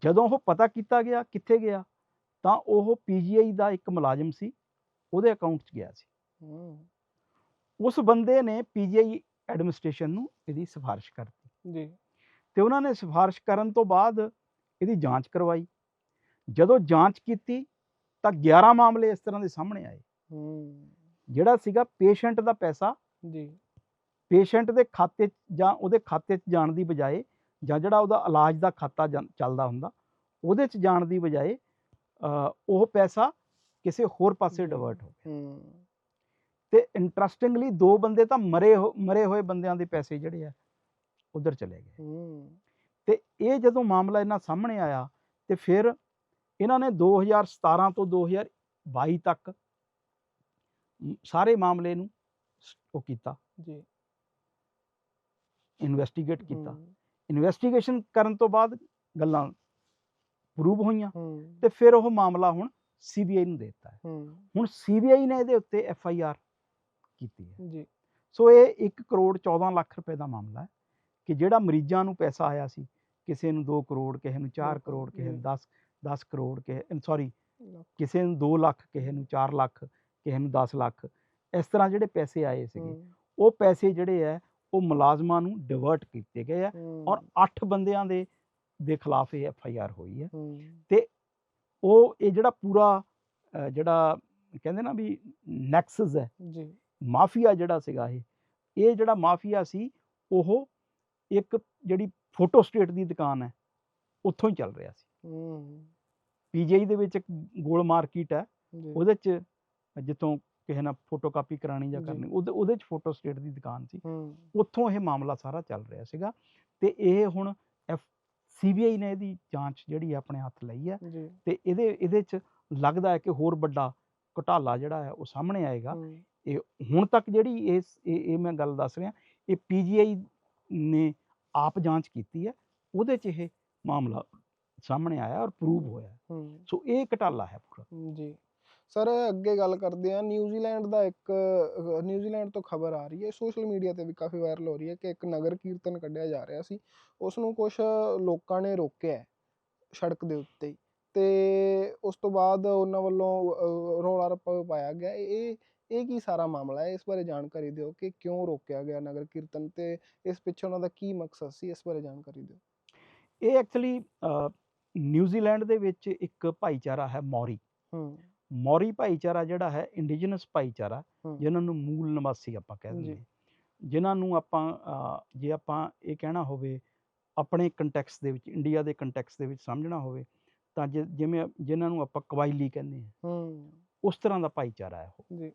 [SPEAKER 1] ਜਦੋਂ ਉਹ ਪਤਾ ਕੀਤਾ ਗਿਆ ਕਿੱਥੇ ਗਿਆ ਤਾਂ ਉਹ ਪੀਜੀਆਈ ਦਾ ਇੱਕ ਮੁਲਾਜ਼ਮ ਸੀ ਉਹਦੇ ਅਕਾਊਂਟ 'ਚ ਗਿਆ ਸੀ। ਉਸ ਬੰਦੇ ਨੇ ਪੀਜੀਆਈ ਐਡਮਿਨਿਸਟ੍ਰੇਸ਼ਨ ਨੂੰ ਇਹਦੀ ਸਿਫਾਰਿਸ਼ ਕਰਤੀ
[SPEAKER 2] ਜੀ।
[SPEAKER 1] ਤੇ ਉਹਨਾਂ ਨੇ ਸਿਫਾਰਿਸ਼ ਕਰਨ ਤੋਂ ਬਾਅਦ ਇਹਦੀ ਜਾਂਚ ਕਰਵਾਈ। ਜਦੋਂ ਜਾਂਚ ਕੀਤੀ ਤਾਂ 11 ਮਾਮਲੇ ਇਸ ਤਰ੍ਹਾਂ ਦੇ ਸਾਹਮਣੇ ਆਏ। ਜਿਹੜਾ ਸੀਗਾ ਪੇਸ਼ੈਂਟ ਦਾ ਪੈਸਾ
[SPEAKER 2] ਜੀ।
[SPEAKER 1] ਪੇਸ਼ੈਂਟ ਦੇ ਖਾਤੇ ਜਾਂ ਉਹਦੇ ਖਾਤੇ 'ਚ ਜਾਣ ਦੀ ਬਜਾਏ ਜਾਂ ਜਿਹੜਾ ਉਹਦਾ ਇਲਾਜ ਦਾ ਖਾਤਾ ਚੱਲਦਾ ਹੁੰਦਾ ਉਹਦੇ 'ਚ ਜਾਣ ਦੀ ਬਜਾਏ ਉਹ ਪੈਸਾ ਕਿਸੇ ਹੋਰ ਪਾਸੇ। ਡਿਵਰਟ ਹੋ ਗਿਆ।
[SPEAKER 2] ਹੂੰ।
[SPEAKER 1] ਤੇ ਇੰਟਰਸਟਿੰਗਲੀ ਦੋ ਬੰਦੇ ਤਾਂ ਮਰੇ ਮਰੇ ਹੋਏ ਬੰਦਿਆਂ ਦੇ ਪੈਸੇ ਜਿਹੜੇ ਆ ਉਧਰ ਚਲੇ ਗਏ।
[SPEAKER 2] ਹੂੰ।
[SPEAKER 1] ਤੇ ਇਹ ਜਦੋਂ ਮਾਮਲਾ ਇਹਨਾਂ ਸਾਹਮਣੇ ਆਇਆ ਤੇ ਫਿਰ ਇਹਨਾਂ ਨੇ 2017 ਤੋਂ 2022 ਤੱਕ ਸਾਰੇ ਮਾਮਲੇ ਨੂੰ ਉਹ ਕੀਤਾ।
[SPEAKER 2] ਜੀ।
[SPEAKER 1] ਇਨਵੈਸਟੀਗੇਟ ਕੀਤਾ। ਇਨਵੈਸਟੀਗੇਸ਼ਨ ਕਰਨ ਤੋਂ ਬਾਅਦ ਗੱਲਾਂ ਪ੍ਰੂਵ ਹੋਈਆਂ ਤੇ ਫਿਰ ਉਹ ਮਾਮਲਾ ਹੁਣ ਸੀਬੀਆਈ ਨੂੰ ਦਿੱਤਾ ਹੈ। ਹੁਣ ਸੀਬੀਆਈ ਨੇ ਇਹਦੇ ਉੱਤੇ ਐਫ ਆਈ ਆਰ ਕੀਤੀ ਹੈ।
[SPEAKER 2] ਜੀ।
[SPEAKER 1] ਸੋ ਇਹ 1 ਕਰੋੜ 14 ਲੱਖ ਰੁਪਏ ਦਾ ਮਾਮਲਾ ਹੈ ਕਿ ਜਿਹੜਾ ਮਰੀਜ਼ਾਂ ਨੂੰ ਪੈਸਾ ਆਇਆ ਸੀ ਕਿਸੇ ਨੂੰ 2 ਕਰੋੜ ਕਿਸੇ ਨੂੰ 4
[SPEAKER 2] ਬਿਲਕੁਲ,
[SPEAKER 1] ਕਰੋੜ ਕਿਸੇ ਨੂੰ
[SPEAKER 2] ਜੀ।
[SPEAKER 1] 10 10 ਕਰੋੜ ਕਿਸੇ ਸੌਰੀ ਕਿਸੇ ਨੂੰ 2 ਲੱਖ ਕਿਸੇ ਨੂੰ 4 ਲੱਖ ਕਿਸੇ ਨੂੰ 10 ਲੱਖ ਇਸ ਤਰ੍ਹਾਂ ਜਿਹੜੇ ਪੈਸੇ ਆਏ ਸੀਗੇ ਉਹ ਪੈਸੇ ਜਿਹੜੇ ਹੈ ਉਹ ਮੁਲਾਜ਼ਮਾਂ ਨੂੰ ਡਿਵਰਟ ਕੀਤੇ ਗਏ ਆ ਔਰ 8 ਬੰਦਿਆਂ ਦੇ ਦੇ ਖਿਲਾਫ ਇਹ ਐਫ ਆਈ ਆਰ ਹੋਈ ਹੈ।
[SPEAKER 2] ਹੂੰ।
[SPEAKER 1] ਉਹ ਇਹ ਜਿਹੜਾ ਪੂਰਾ ਜਿਹੜਾ ਕਹਿੰਦੇ ਨਾ ਵੀ ਨੈਕਸਸ ਹੈ
[SPEAKER 2] ਜੀ।
[SPEAKER 1] ਮਾਫੀਆ ਜਿਹੜਾ ਸੀਗਾ ਇਹ ਇਹ ਜਿਹੜਾ ਮਾਫੀਆ ਸੀ ਉਹ ਇੱਕ ਜਿਹੜੀ ਫੋਟੋ ਸਟੇਟ ਦੀ ਦੁਕਾਨ ਹੈ ਉੱਥੋਂ ਹੀ ਚੱਲ ਰਿਹਾ ਸੀ।
[SPEAKER 2] ਹੂੰ।
[SPEAKER 1] ਪੀਜੀਆਈ ਦੇ ਵਿੱਚ ਇੱਕ ਗੋਲ ਮਾਰਕੀਟ ਹੈ ਉਹਦੇ ਚ ਜਿੱਥੋਂ ਕਿਸੇ ਨਾਲ ਫੋਟੋ ਕਾਪੀ ਕਰਾਣੀ ਜਾਂ। ਕਰਨੀ ਉਹਦੇ ਉਹਦੇ ਚ ਫੋਟੋ ਸਟੇਟ ਦੀ ਦੁਕਾਨ ਸੀ। ਉੱਥੋਂ ਇਹ ਮਾਮਲਾ ਸਾਰਾ ਚੱਲ ਰਿਹਾ ਸੀਗਾ ਤੇ ਇਹ ਹੁਣ ਐਫ ਸੀਬੀਆਈ ਨੇ ਇਹਦੀ ਜਾਂਚ ਜਿਹੜੀ ਆਪਣੇ ਹੱਥ ਲਈ ਹੈ ਤੇ ਇਹਦੇ ਇਹਦੇ ਚ ਲੱਗਦਾ ਹੈ ਕਿ ਹੋਰ ਵੱਡਾ ਘੁਟਾਲਾ ਜਿਹੜਾ ਹੈ ਉਹ ਸਾਹਮਣੇ ਆਏਗਾ। ਇਹ ਹੁਣ ਤੱਕ ਜਿਹੜੀ ਇਸ ਇਹ ਇਹ ਮੈਂ ਗੱਲ ਦੱਸ ਰਿਹਾ ਇਹ ਪੀਜੀਆਈ ਨੇ ਆਪ ਜਾਂਚ ਕੀਤੀ ਹੈ ਉਹਦੇ 'ਚ ਇਹ ਮਾਮਲਾ ਸਾਹਮਣੇ ਆਇਆ ਔਰ ਪ੍ਰੂਵ ਹੋਇਆ। ਸੋ ਇਹ ਘਟਾਲਾ ਹੈ ਪੂਰਾ।
[SPEAKER 2] ਜੀ। ਸਰ ਅੱਗੇ ਗੱਲ ਕਰਦੇ ਆ ਨਿਊਜ਼ੀਲੈਂਡ ਦਾ ਇੱਕ ਨਿਊਜ਼ੀਲੈਂਡ ਤੋਂ ਖਬਰ ਆ ਰਹੀ ਹੈ ਸੋਸ਼ਲ ਮੀਡੀਆ ਤੇ ਵੀ ਕਾਫੀ ਵਾਇਰਲ ਹੋ ਰਹੀ ਹੈ ਕਿ ਇੱਕ ਨਗਰ ਕੀਰਤਨ ਕੱਢਿਆ ਜਾ ਰਿਹਾ ਸੀ ਉਸ ਨੂੰ ਕੁਝ ਲੋਕਾਂ ਨੇ ਰੋਕਿਆ ਸੜਕ ਦੇ ਉੱਤੇ ਤੇ ਉਸ ਤੋਂ ਬਾਅਦ ਉਹਨਾਂ ਵੱਲੋਂ ਰੌਲਾ ਰੱਪਾ ਪਾਇਆ ਗਿਆ। ਇਹ ਇਹ- ਇਹ ਕੀ ਸਾਰਾ ਮਾਮਲਾ ਹੈ? ਇਸ ਬਾਰੇ ਜਾਣਕਾਰੀ ਦਿਓ ਕਿ ਕਿਉਂ ਰੋਕਿਆ ਗਿਆ ਨਗਰ ਕੀਰਤਨ ਤੇ ਇਸ ਪਿੱਛੇ ਉਹਨਾਂ ਦਾ ਕੀ ਮਕਸਦ ਸੀ? ਇਸ ਬਾਰੇ ਜਾਣਕਾਰੀ ਦਿਓ।
[SPEAKER 1] ਇਹ ਐਕਚੁਅਲੀ ਨਿਊਜ਼ੀਲੈਂਡ ਦੇ ਵਿੱਚ ਇੱਕ ਭਾਈਚਾਰਾ ਹੈ ਮੌਰੀ।
[SPEAKER 2] ਹੂੰ।
[SPEAKER 1] ਮੌਰੀ ਭਾਈਚਾਰਾ ਜਿਹੜਾ ਹੈ ਇੰਡੀਜੀਨਸ ਭਾਈਚਾਰਾ। ਜਿਨ੍ਹਾਂ ਨੂੰ ਮੂਲ ਨਿਵਾਸੀ ਆਪਾਂ ਕਹਿ। ਦਿੰਦੇ ਹਾਂ ਜਿਨ੍ਹਾਂ ਨੂੰ ਆਪਾਂ ਜੇ ਆਪਾਂ ਇਹ ਕਹਿਣਾ ਹੋਵੇ ਆਪਣੇ ਕੰਟੈਕਸ ਦੇ ਵਿੱਚ ਇੰਡੀਆ ਦੇ ਕੰਟੈਕਸ ਦੇ ਵਿੱਚ ਸਮਝਣਾ ਹੋਵੇ ਤਾਂ ਜਿਵੇਂ ਜਿਨ੍ਹਾਂ ਨੂੰ ਆਪਾਂ ਕਬਾਇਲੀ ਕਹਿੰਦੇ ਹਾਂ ਉਸ ਤਰ੍ਹਾਂ ਦਾ ਭਾਈਚਾਰਾ ਹੈ ਉਹ।
[SPEAKER 2] ਜੀ।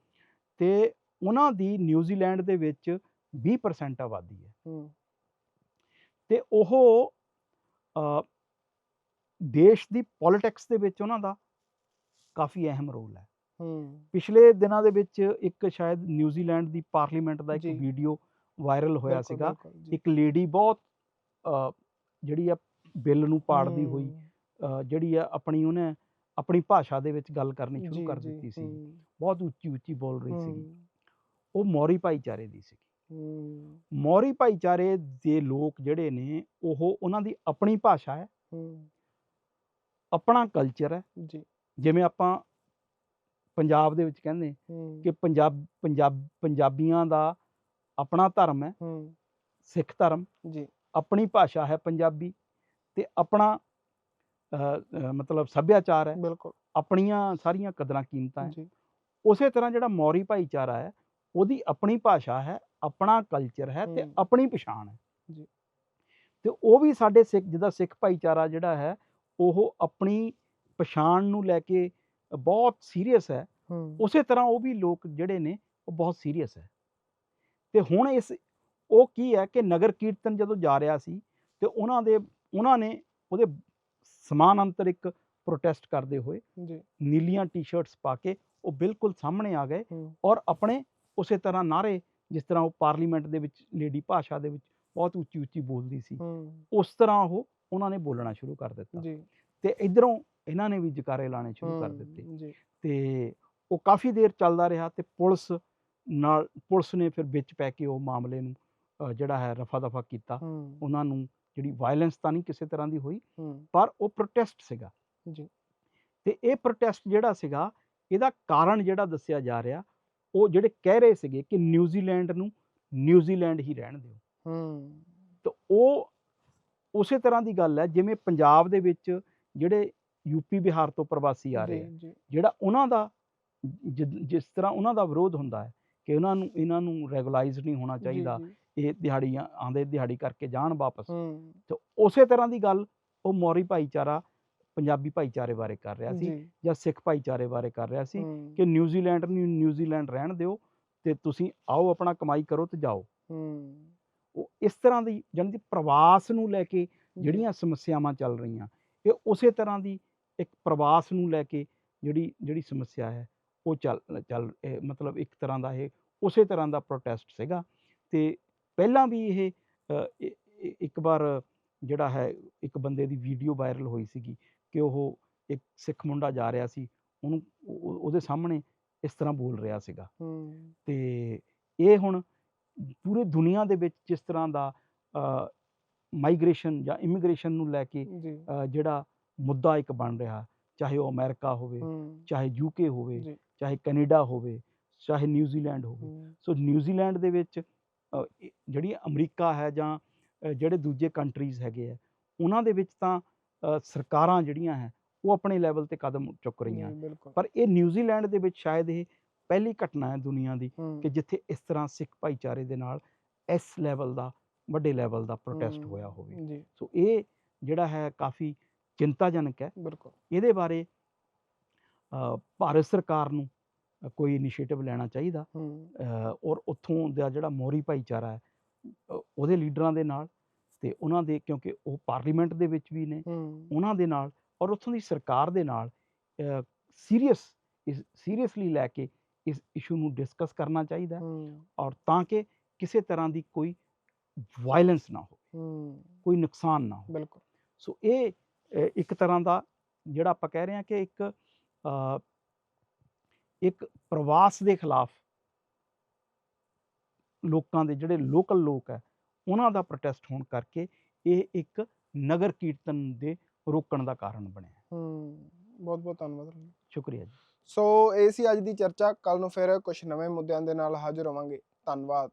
[SPEAKER 1] ਤੇ ਉਹਨਾਂ ਦੀ ਨਿਊਜ਼ੀਲੈਂਡ ਦੇ ਵਿੱਚ 20% ਆਬਾਦੀ ਹੈ। ਤੇ ਉਹ ਦੇਸ਼ ਦੀ ਪੋਲਿਟਿਕਸ ਦੇ ਵਿੱਚ ਉਹਨਾਂ ਦਾ ਕਾਫੀ ਅਹਿਮ ਰੋਲ ਹੈ।
[SPEAKER 2] ਹੂੰ।
[SPEAKER 1] ਪਿਛਲੇ ਦਿਨਾਂ ਦੇ ਵਿੱਚ ਇੱਕ ਸ਼ਾਇਦ ਨਿਊਜ਼ੀਲੈਂਡ ਦੀ ਪਾਰਲੀਮੈਂਟ ਦਾ ਇੱਕ। ਵੀਡੀਓ ਵਾਇਰਲ ਹੋਇਆ ਸੀਗਾ। ਇੱਕ ਲੇਡੀ ਬਹੁਤ ਜਿਹੜੀ ਆ ਬਿੱਲ ਨੂੰ ਪਾੜਦੀ ਹੋਈ ਜਿਹੜੀ ਆ ਆਪਣੀ ਉਹਨੇ ਆਪਣੀ ਭਾਸ਼ਾ ਦੇ ਵਿੱਚ ਗੱਲ ਕਰਨੀ ਸ਼ੁਰੂ ਕਰ ਦਿੱਤੀ ਸੀ ਬਹੁਤ ਉੱਚੀ ਉੱਚੀ ਬੋਲ ਰਹੀ ਸੀ ਉਹ ਮੌਰੀ ਭਾਈਚਾਰੇ ਦੀ ਸੀ
[SPEAKER 2] ਹੂੰ,
[SPEAKER 1] ਮੌਰੀ ਭਾਈਚਾਰੇ ਦੇ ਲੋਕ ਜਿਹੜੇ ਨੇ ਉਹ ਉਹਨਾਂ ਦੀ ਆਪਣੀ ਭਾਸ਼ਾ ਹੈ।
[SPEAKER 2] ਹੂੰ,
[SPEAKER 1] ਆਪਣਾ ਕਲਚਰ ਹੈ।
[SPEAKER 2] ਜੀ।
[SPEAKER 1] ਜਿਵੇਂ ਆਪਾਂ ਪੰਜਾਬ ਦੇ ਵਿੱਚ ਕਹਿੰਦੇ ਕਿ ਪੰਜਾਬ ਪੰਜਾਬ ਪੰਜਾਬੀਆਂ ਦਾ ਆਪਣਾ ਧਰਮ ਹੈ ਸਿੱਖ ਧਰਮ।
[SPEAKER 2] ਜੀ।
[SPEAKER 1] ਆਪਣੀ ਭਾਸ਼ਾ ਹੈ ਪੰਜਾਬੀ ਤੇ ਆਪਣਾ ਮਤਲਬ ਸੱਭਿਆਚਾਰ ਹੈ।
[SPEAKER 2] ਬਿਲਕੁਲ।
[SPEAKER 1] ਆਪਣੀਆਂ ਸਾਰੀਆਂ ਕਦਰਾਂ ਕੀਮਤਾਂ ਹੈ।
[SPEAKER 2] ਜੀ।
[SPEAKER 1] ਉਸੇ ਤਰ੍ਹਾਂ ਜਿਹੜਾ ਮੌਰੀ ਭਾਈਚਾਰਾ ਹੈ ਉਹਦੀ ਆਪਣੀ ਭਾਸ਼ਾ ਹੈ ਆਪਣਾ ਕਲਚਰ ਹੈ ਤੇ। ਆਪਣੀ ਪਛਾਣ ਹੈ।
[SPEAKER 2] ਜੀ।
[SPEAKER 1] ਤੇ ਉਹ ਵੀ ਸਾਡੇ ਸਿੱਖ ਜਿਹਦਾ ਸਿੱਖ ਭਾਈਚਾਰਾ ਜਿਹੜਾ ਹੈ ਉਹ ਆਪਣੀ ਪਛਾਣ ਨੂੰ ਲੈ ਕੇ ਬਹੁਤ ਸੀਰੀਅਸ ਹੈ ਉਸੇ ਤਰ੍ਹਾਂ ਉਹ ਵੀ ਲੋਕ ਜਿਹੜੇ ਨੇ ਉਹ ਬਹੁਤ ਸੀਰੀਅਸ ਹੈ। ਤੇ ਹੁਣ ਇਸ ਉਹ ਕੀ ਹੈ ਕਿ ਨਗਰ ਕੀਰਤਨ ਜਦੋਂ ਜਾ ਰਿਹਾ ਸੀ ਤੇ ਉਹਨਾਂ ਦੇ ਉਹਨਾਂ ਨੇ ਉਹਦੇ ਸਮਾਨਾਂਤਰ ਇੱਕ ਪ੍ਰੋਟੈਸਟ ਕਰਦੇ ਹੋਏ
[SPEAKER 2] ਜੀ।
[SPEAKER 1] ਨੀਲੀਆਂ ਟੀ-ਸ਼ਰਟਸ ਪਾ ਕੇ ਉਹ ਬਿਲਕੁਲ ਸਾਹਮਣੇ ਆ ਗਏ ਔਰ ਆਪਣੇ ਉਸੇ ਤਰ੍ਹਾਂ ਨਾਰੇ ਜਿਸ ਤਰ੍ਹਾਂ ਉਹ ਪਾਰਲੀਮੈਂਟ ਦੇ ਵਿੱਚ ਲੇਡੀ ਭਾਸ਼ਾ ਦੇ ਵਿੱਚ ਬਹੁਤ ਉੱਚੀ ਉੱਚੀ ਬੋਲਦੀ ਸੀ ਉਸ ਤਰ੍ਹਾਂ ਉਹ ਉਹਨਾਂ ਨੇ ਬੋਲਣਾ ਸ਼ੁਰੂ ਕਰ ਦਿੱਤਾ।
[SPEAKER 2] ਜੀ।
[SPEAKER 1] ਤੇ ਇਧਰੋਂ ਇਹਨਾਂ ਨੇ ਵੀ ਜਕਾਰੇ ਲਾਣੇ ਸ਼ੁਰੂ ਕਰ ਦਿੱਤੇ। ਤੇ ਉਹ ਕਾਫੀ ਦੇਰ ਚੱਲਦਾ ਰਿਹਾ ਤੇ ਪੁਲਿਸ ਨਾਲ ਪੁਲਿਸ ਨੇ ਫਿਰ ਵਿੱਚ ਪੈ ਕੇ ਉਹ ਮਾਮਲੇ ਨੂੰ ਜਿਹੜਾ ਹੈ ਰਫਾ ਦਫਾ ਕੀਤਾ। ਉਹਨਾਂ ਨੂੰ ਜਿਹੜੀ ਵਾਇਲੈਂਸ ਤਾਂ ਨਹੀਂ ਕਿਸੇ ਤਰ੍ਹਾਂ ਦੀ ਹੋਈ ਪਰ ਉਹ ਪ੍ਰੋਟੈਸਟ ਸੀਗਾ।
[SPEAKER 2] ਜੀ।
[SPEAKER 1] ਤੇ ਇਹ ਪ੍ਰੋਟੈਸਟ ਜਿਹੜਾ ਸੀਗਾ ਇਹਦਾ ਕਾਰਨ ਜਿਹੜਾ ਦੱਸਿਆ ਜਾ ਰਿਹਾ ਉਹ ਜਿਹੜੇ ਕਹਿ ਰਹੇ ਸੀਗੇ ਕਿ ਨਿਊਜ਼ੀਲੈਂਡ ਨੂੰ ਨਿਊਜ਼ੀਲੈਂਡ ਹੀ ਰਹਿਣ ਦਿਓ।
[SPEAKER 2] ਹੂੰ।
[SPEAKER 1] ਤਾਂ ਉਹ ਉਸੇ ਤਰ੍ਹਾਂ ਦੀ ਗੱਲ ਹੈ ਜਿਵੇਂ ਪੰਜਾਬ ਦੇ ਵਿੱਚ ਜਿਹੜੇ ਯੂਪੀ ਬਿਹਾਰ ਤੋਂ ਪ੍ਰਵਾਸੀ ਆ ਰਹੇ ਆ। ਜਿਹੜਾ ਉਹਨਾਂ ਦਾ ਜਿਸ ਤਰ੍ਹਾਂ ਉਹਨਾਂ ਦਾ ਵਿਰੋਧ ਹੁੰਦਾ ਹੈ ਕਿ ਉਹਨਾਂ ਨੂੰ ਇਹਨਾਂ ਨੂੰ ਰੈਗੂਲਾਈਜ਼ ਨਹੀਂ ਹੋਣਾ ਚਾਹੀਦਾ ਇਹ ਦਿਹਾੜੀਆਂ ਆਂਦੇ ਦਿਹਾੜੀ ਕਰਕੇ ਜਾਣ ਵਾਪਸ। ਤੇ ਉਸੇ ਤਰ੍ਹਾਂ ਦੀ ਗੱਲ ਉਹ ਮੌਰੀ ਭਾਈਚਾਰਾ ਪੰਜਾਬੀ ਭਾਈਚਾਰੇ ਬਾਰੇ ਕਰ ਰਿਹਾ ਸੀ
[SPEAKER 2] ਜੀ।
[SPEAKER 1] ਸਿੱਖ ਭਾਈਚਾਰੇ ਬਾਰੇ ਕਰ ਰਿਹਾ ਸੀ ਕਿ ਨਿਊਜ਼ੀਲੈਂਡ ਨੂੰ ਨਿਊਜ਼ੀਲੈਂਡ ਰਹਿਣ ਦਿਓ ਤੇ ਤੁਸੀਂ ਆਓ ਆਪਣਾ ਕਮਾਈ ਕਰੋ ਤੇ ਜਾਓ। ਉਹ ਇਸ ਤਰ੍ਹਾਂ ਦੀ ਕਿ ਪ੍ਰਵਾਸ ਨੂੰ ਲੈ ਕੇ ਜਿਹੜੀਆਂ ਸਮੱਸਿਆਵਾਂ ਚੱਲ ਰਹੀਆਂ ਇਹ ਉਸੇ ਤਰ੍ਹਾਂ ਦੀ ਇੱਕ ਪ੍ਰਵਾਸ ਨੂੰ ਲੈ ਕੇ ਜਿਹੜੀ ਜਿਹੜੀ ਸਮੱਸਿਆ ਹੈ ਉਹ ਚੱਲ ਚੱਲ ਮਤਲਬ ਇੱਕ ਤਰ੍ਹਾਂ ਦਾ ਇਹ ਉਸੇ ਤਰ੍ਹਾਂ ਦਾ ਪ੍ਰੋਟੈਸਟ ਸੀਗਾ। ਤੇ ਪਹਿਲਾਂ ਵੀ ਇਹ ਇੱਕ ਵਾਰ ਜਿਹੜਾ ਹੈ ਇੱਕ ਬੰਦੇ ਦੀ ਵੀਡੀਓ ਵਾਇਰਲ ਹੋਈ ਸੀਗੀ ਕਿ ਉਹ ਇੱਕ ਸਿੱਖ ਮੁੰਡਾ ਜਾ ਰਿਹਾ ਸੀ ਉਹਨੂੰ ਉਹ- ਉਹ- ਉਹਦੇ ਸਾਹਮਣੇ ਇਸ ਤਰ੍ਹਾਂ ਬੋਲ ਰਿਹਾ ਸੀਗਾ। ਤੇ ਇਹ ਹੁਣ ਪੂਰੇ ਦੁਨੀਆ ਦੇ ਵਿੱਚ ਜਿਸ ਤਰ੍ਹਾਂ ਦਾ ਮਾਈਗ੍ਰੇਸ਼ਨ ਜਾਂ ਇਮੀਗ੍ਰੇਸ਼ਨ ਨੂੰ ਲੈ ਕੇ ਜਿਹੜਾ ਮੁੱਦਾ ਇੱਕ ਬਣ ਰਿਹਾ ਚਾਹੇ ਉਹ ਅਮਰੀਕਾ ਹੋਵੇ ਚਾਹੇ ਯੂਕੇ ਹੋਵੇ ਚਾਹੇ ਕੈਨੇਡਾ ਹੋਵੇ ਚਾਹੇ ਨਿਊਜ਼ੀਲੈਂਡ ਹੋਵੇ। ਸੋ ਨਿਊਜ਼ੀਲੈਂਡ ਦੇ ਵਿੱਚ ਜਿਹੜੀ ਅਮਰੀਕਾ ਹੈ ਜਾਂ ਜਿਹੜੇ ਦੂਜੇ ਕੰਟਰੀਜ਼ ਹੈਗੇ ਆ ਉਹਨਾਂ ਦੇ ਵਿੱਚ ਤਾਂ ਸਰਕਾਰਾਂ ਜਿਹੜੀਆਂ ਹੈ ਉਹ ਆਪਣੇ ਲੈਵਲ ਤੇ ਕਦਮ ਚੁੱਕ ਰਹੀਆਂ। ਪਰ ਇਹ ਨਿਊਜ਼ੀਲੈਂਡ ਦੇ ਵਿੱਚ ਸ਼ਾਇਦ ਇਹ ਪਹਿਲੀ ਘਟਨਾ ਹੈ ਦੁਨੀਆ ਦੀ ਕਿ ਜਿੱਥੇ ਇਸ ਤਰ੍ਹਾਂ ਸਿੱਖ ਭਾਈਚਾਰੇ ਦੇ ਨਾਲ ਇਸ ਲੈਵਲ ਦਾ ਵੱਡੇ ਲੈਵਲ ਦਾ ਪ੍ਰੋਟੈਸਟ ਹੋਇਆ ਹੋਵੇ। ਸੋ ਇਹ ਜਿਹੜਾ ਹੈ ਕਾਫੀ ਚਿੰਤਾਜਨਕ ਹੈ।
[SPEAKER 2] ਬਿਲਕੁਲ।
[SPEAKER 1] ਇਹਦੇ ਬਾਰੇ ਭਾਰਤ ਸਰਕਾਰ ਨੂੰ ਕੋਈ ਇਨੀਸ਼ੀਏਟਿਵ ਲੈਣਾ ਚਾਹੀਦਾ। ਔਰ ਉੱਥੋਂ ਦਾ ਜਿਹੜਾ ਮੋਰੀ ਭਾਈਚਾਰਾ ਹੈ ਉਹਦੇ ਲੀਡਰਾਂ ਦੇ ਨਾਲ ਤੇ ਉਹਨਾਂ ਦੇ ਕਿਉਂਕਿ ਉਹ ਪਾਰਲੀਮੈਂਟ ਦੇ ਵਿੱਚ ਵੀ ਨੇ ਉਹਨਾਂ ਦੇ ਨਾਲ ਔਰ ਉੱਥੋਂ ਦੀ ਸਰਕਾਰ ਦੇ ਨਾਲ ਸੀਰੀਅਸ ਇਸ ਸੀਰੀਅਸਲੀ ਲੈ ਕੇ ਇਸ ਇਸ਼ੂ ਨੂੰ ਡਿਸਕਸ ਕਰਨਾ ਚਾਹੀਦਾ ਔਰ ਤਾਂ ਕਿ ਕਿਸੇ ਤਰ੍ਹਾਂ ਦੀ ਕੋਈ ਵਾਇਲੈਂਸ ਨਾ ਹੋਵੇ। ਕੋਈ ਨੁਕਸਾਨ ਨਾ ਹੋਵੇ।
[SPEAKER 2] ਬਿਲਕੁਲ।
[SPEAKER 1] ਸੋ ਇਹ ਇੱਕ ਤਰ੍ਹਾਂ ਦਾ ਜਿਹੜਾ ਆਪਾਂ ਕਹਿ ਰਹੇ ਹਾਂ ਕਿ ਇੱਕ ਇੱਕ ਪ੍ਰਵਾਸ ਦੇ ਖਿਲਾਫ ਲੋਕਾਂ ਦੇ ਜਿਹੜੇ ਲੋਕਲ ਲੋਕ ਹੈ ਉਹਨਾਂ ਦਾ ਪ੍ਰੋਟੈਸਟ ਹੋਣ ਕਰਕੇ ਇਹ ਇੱਕ ਨਗਰ ਕੀਰਤਨ ਦੇ ਰੋਕਣ ਦਾ ਕਾਰਨ ਬਣਿਆ
[SPEAKER 2] ਹੂੰ। ਬਹੁਤ ਬਹੁਤ ਧੰਨਵਾਦ।
[SPEAKER 1] ਸ਼ੁਕਰੀਆ ਜੀ।
[SPEAKER 2] ਸੋ ਇਹ ਸੀ ਅੱਜ ਦੀ ਚਰਚਾ ਕੱਲ ਨੂੰ ਫਿਰ ਕੁਝ ਨਵੇਂ ਮੁੱਦਿਆਂ ਦੇ ਨਾਲ ਹਾਜ਼ਰ ਹੋਵਾਂਗੇ। ਧੰਨਵਾਦ।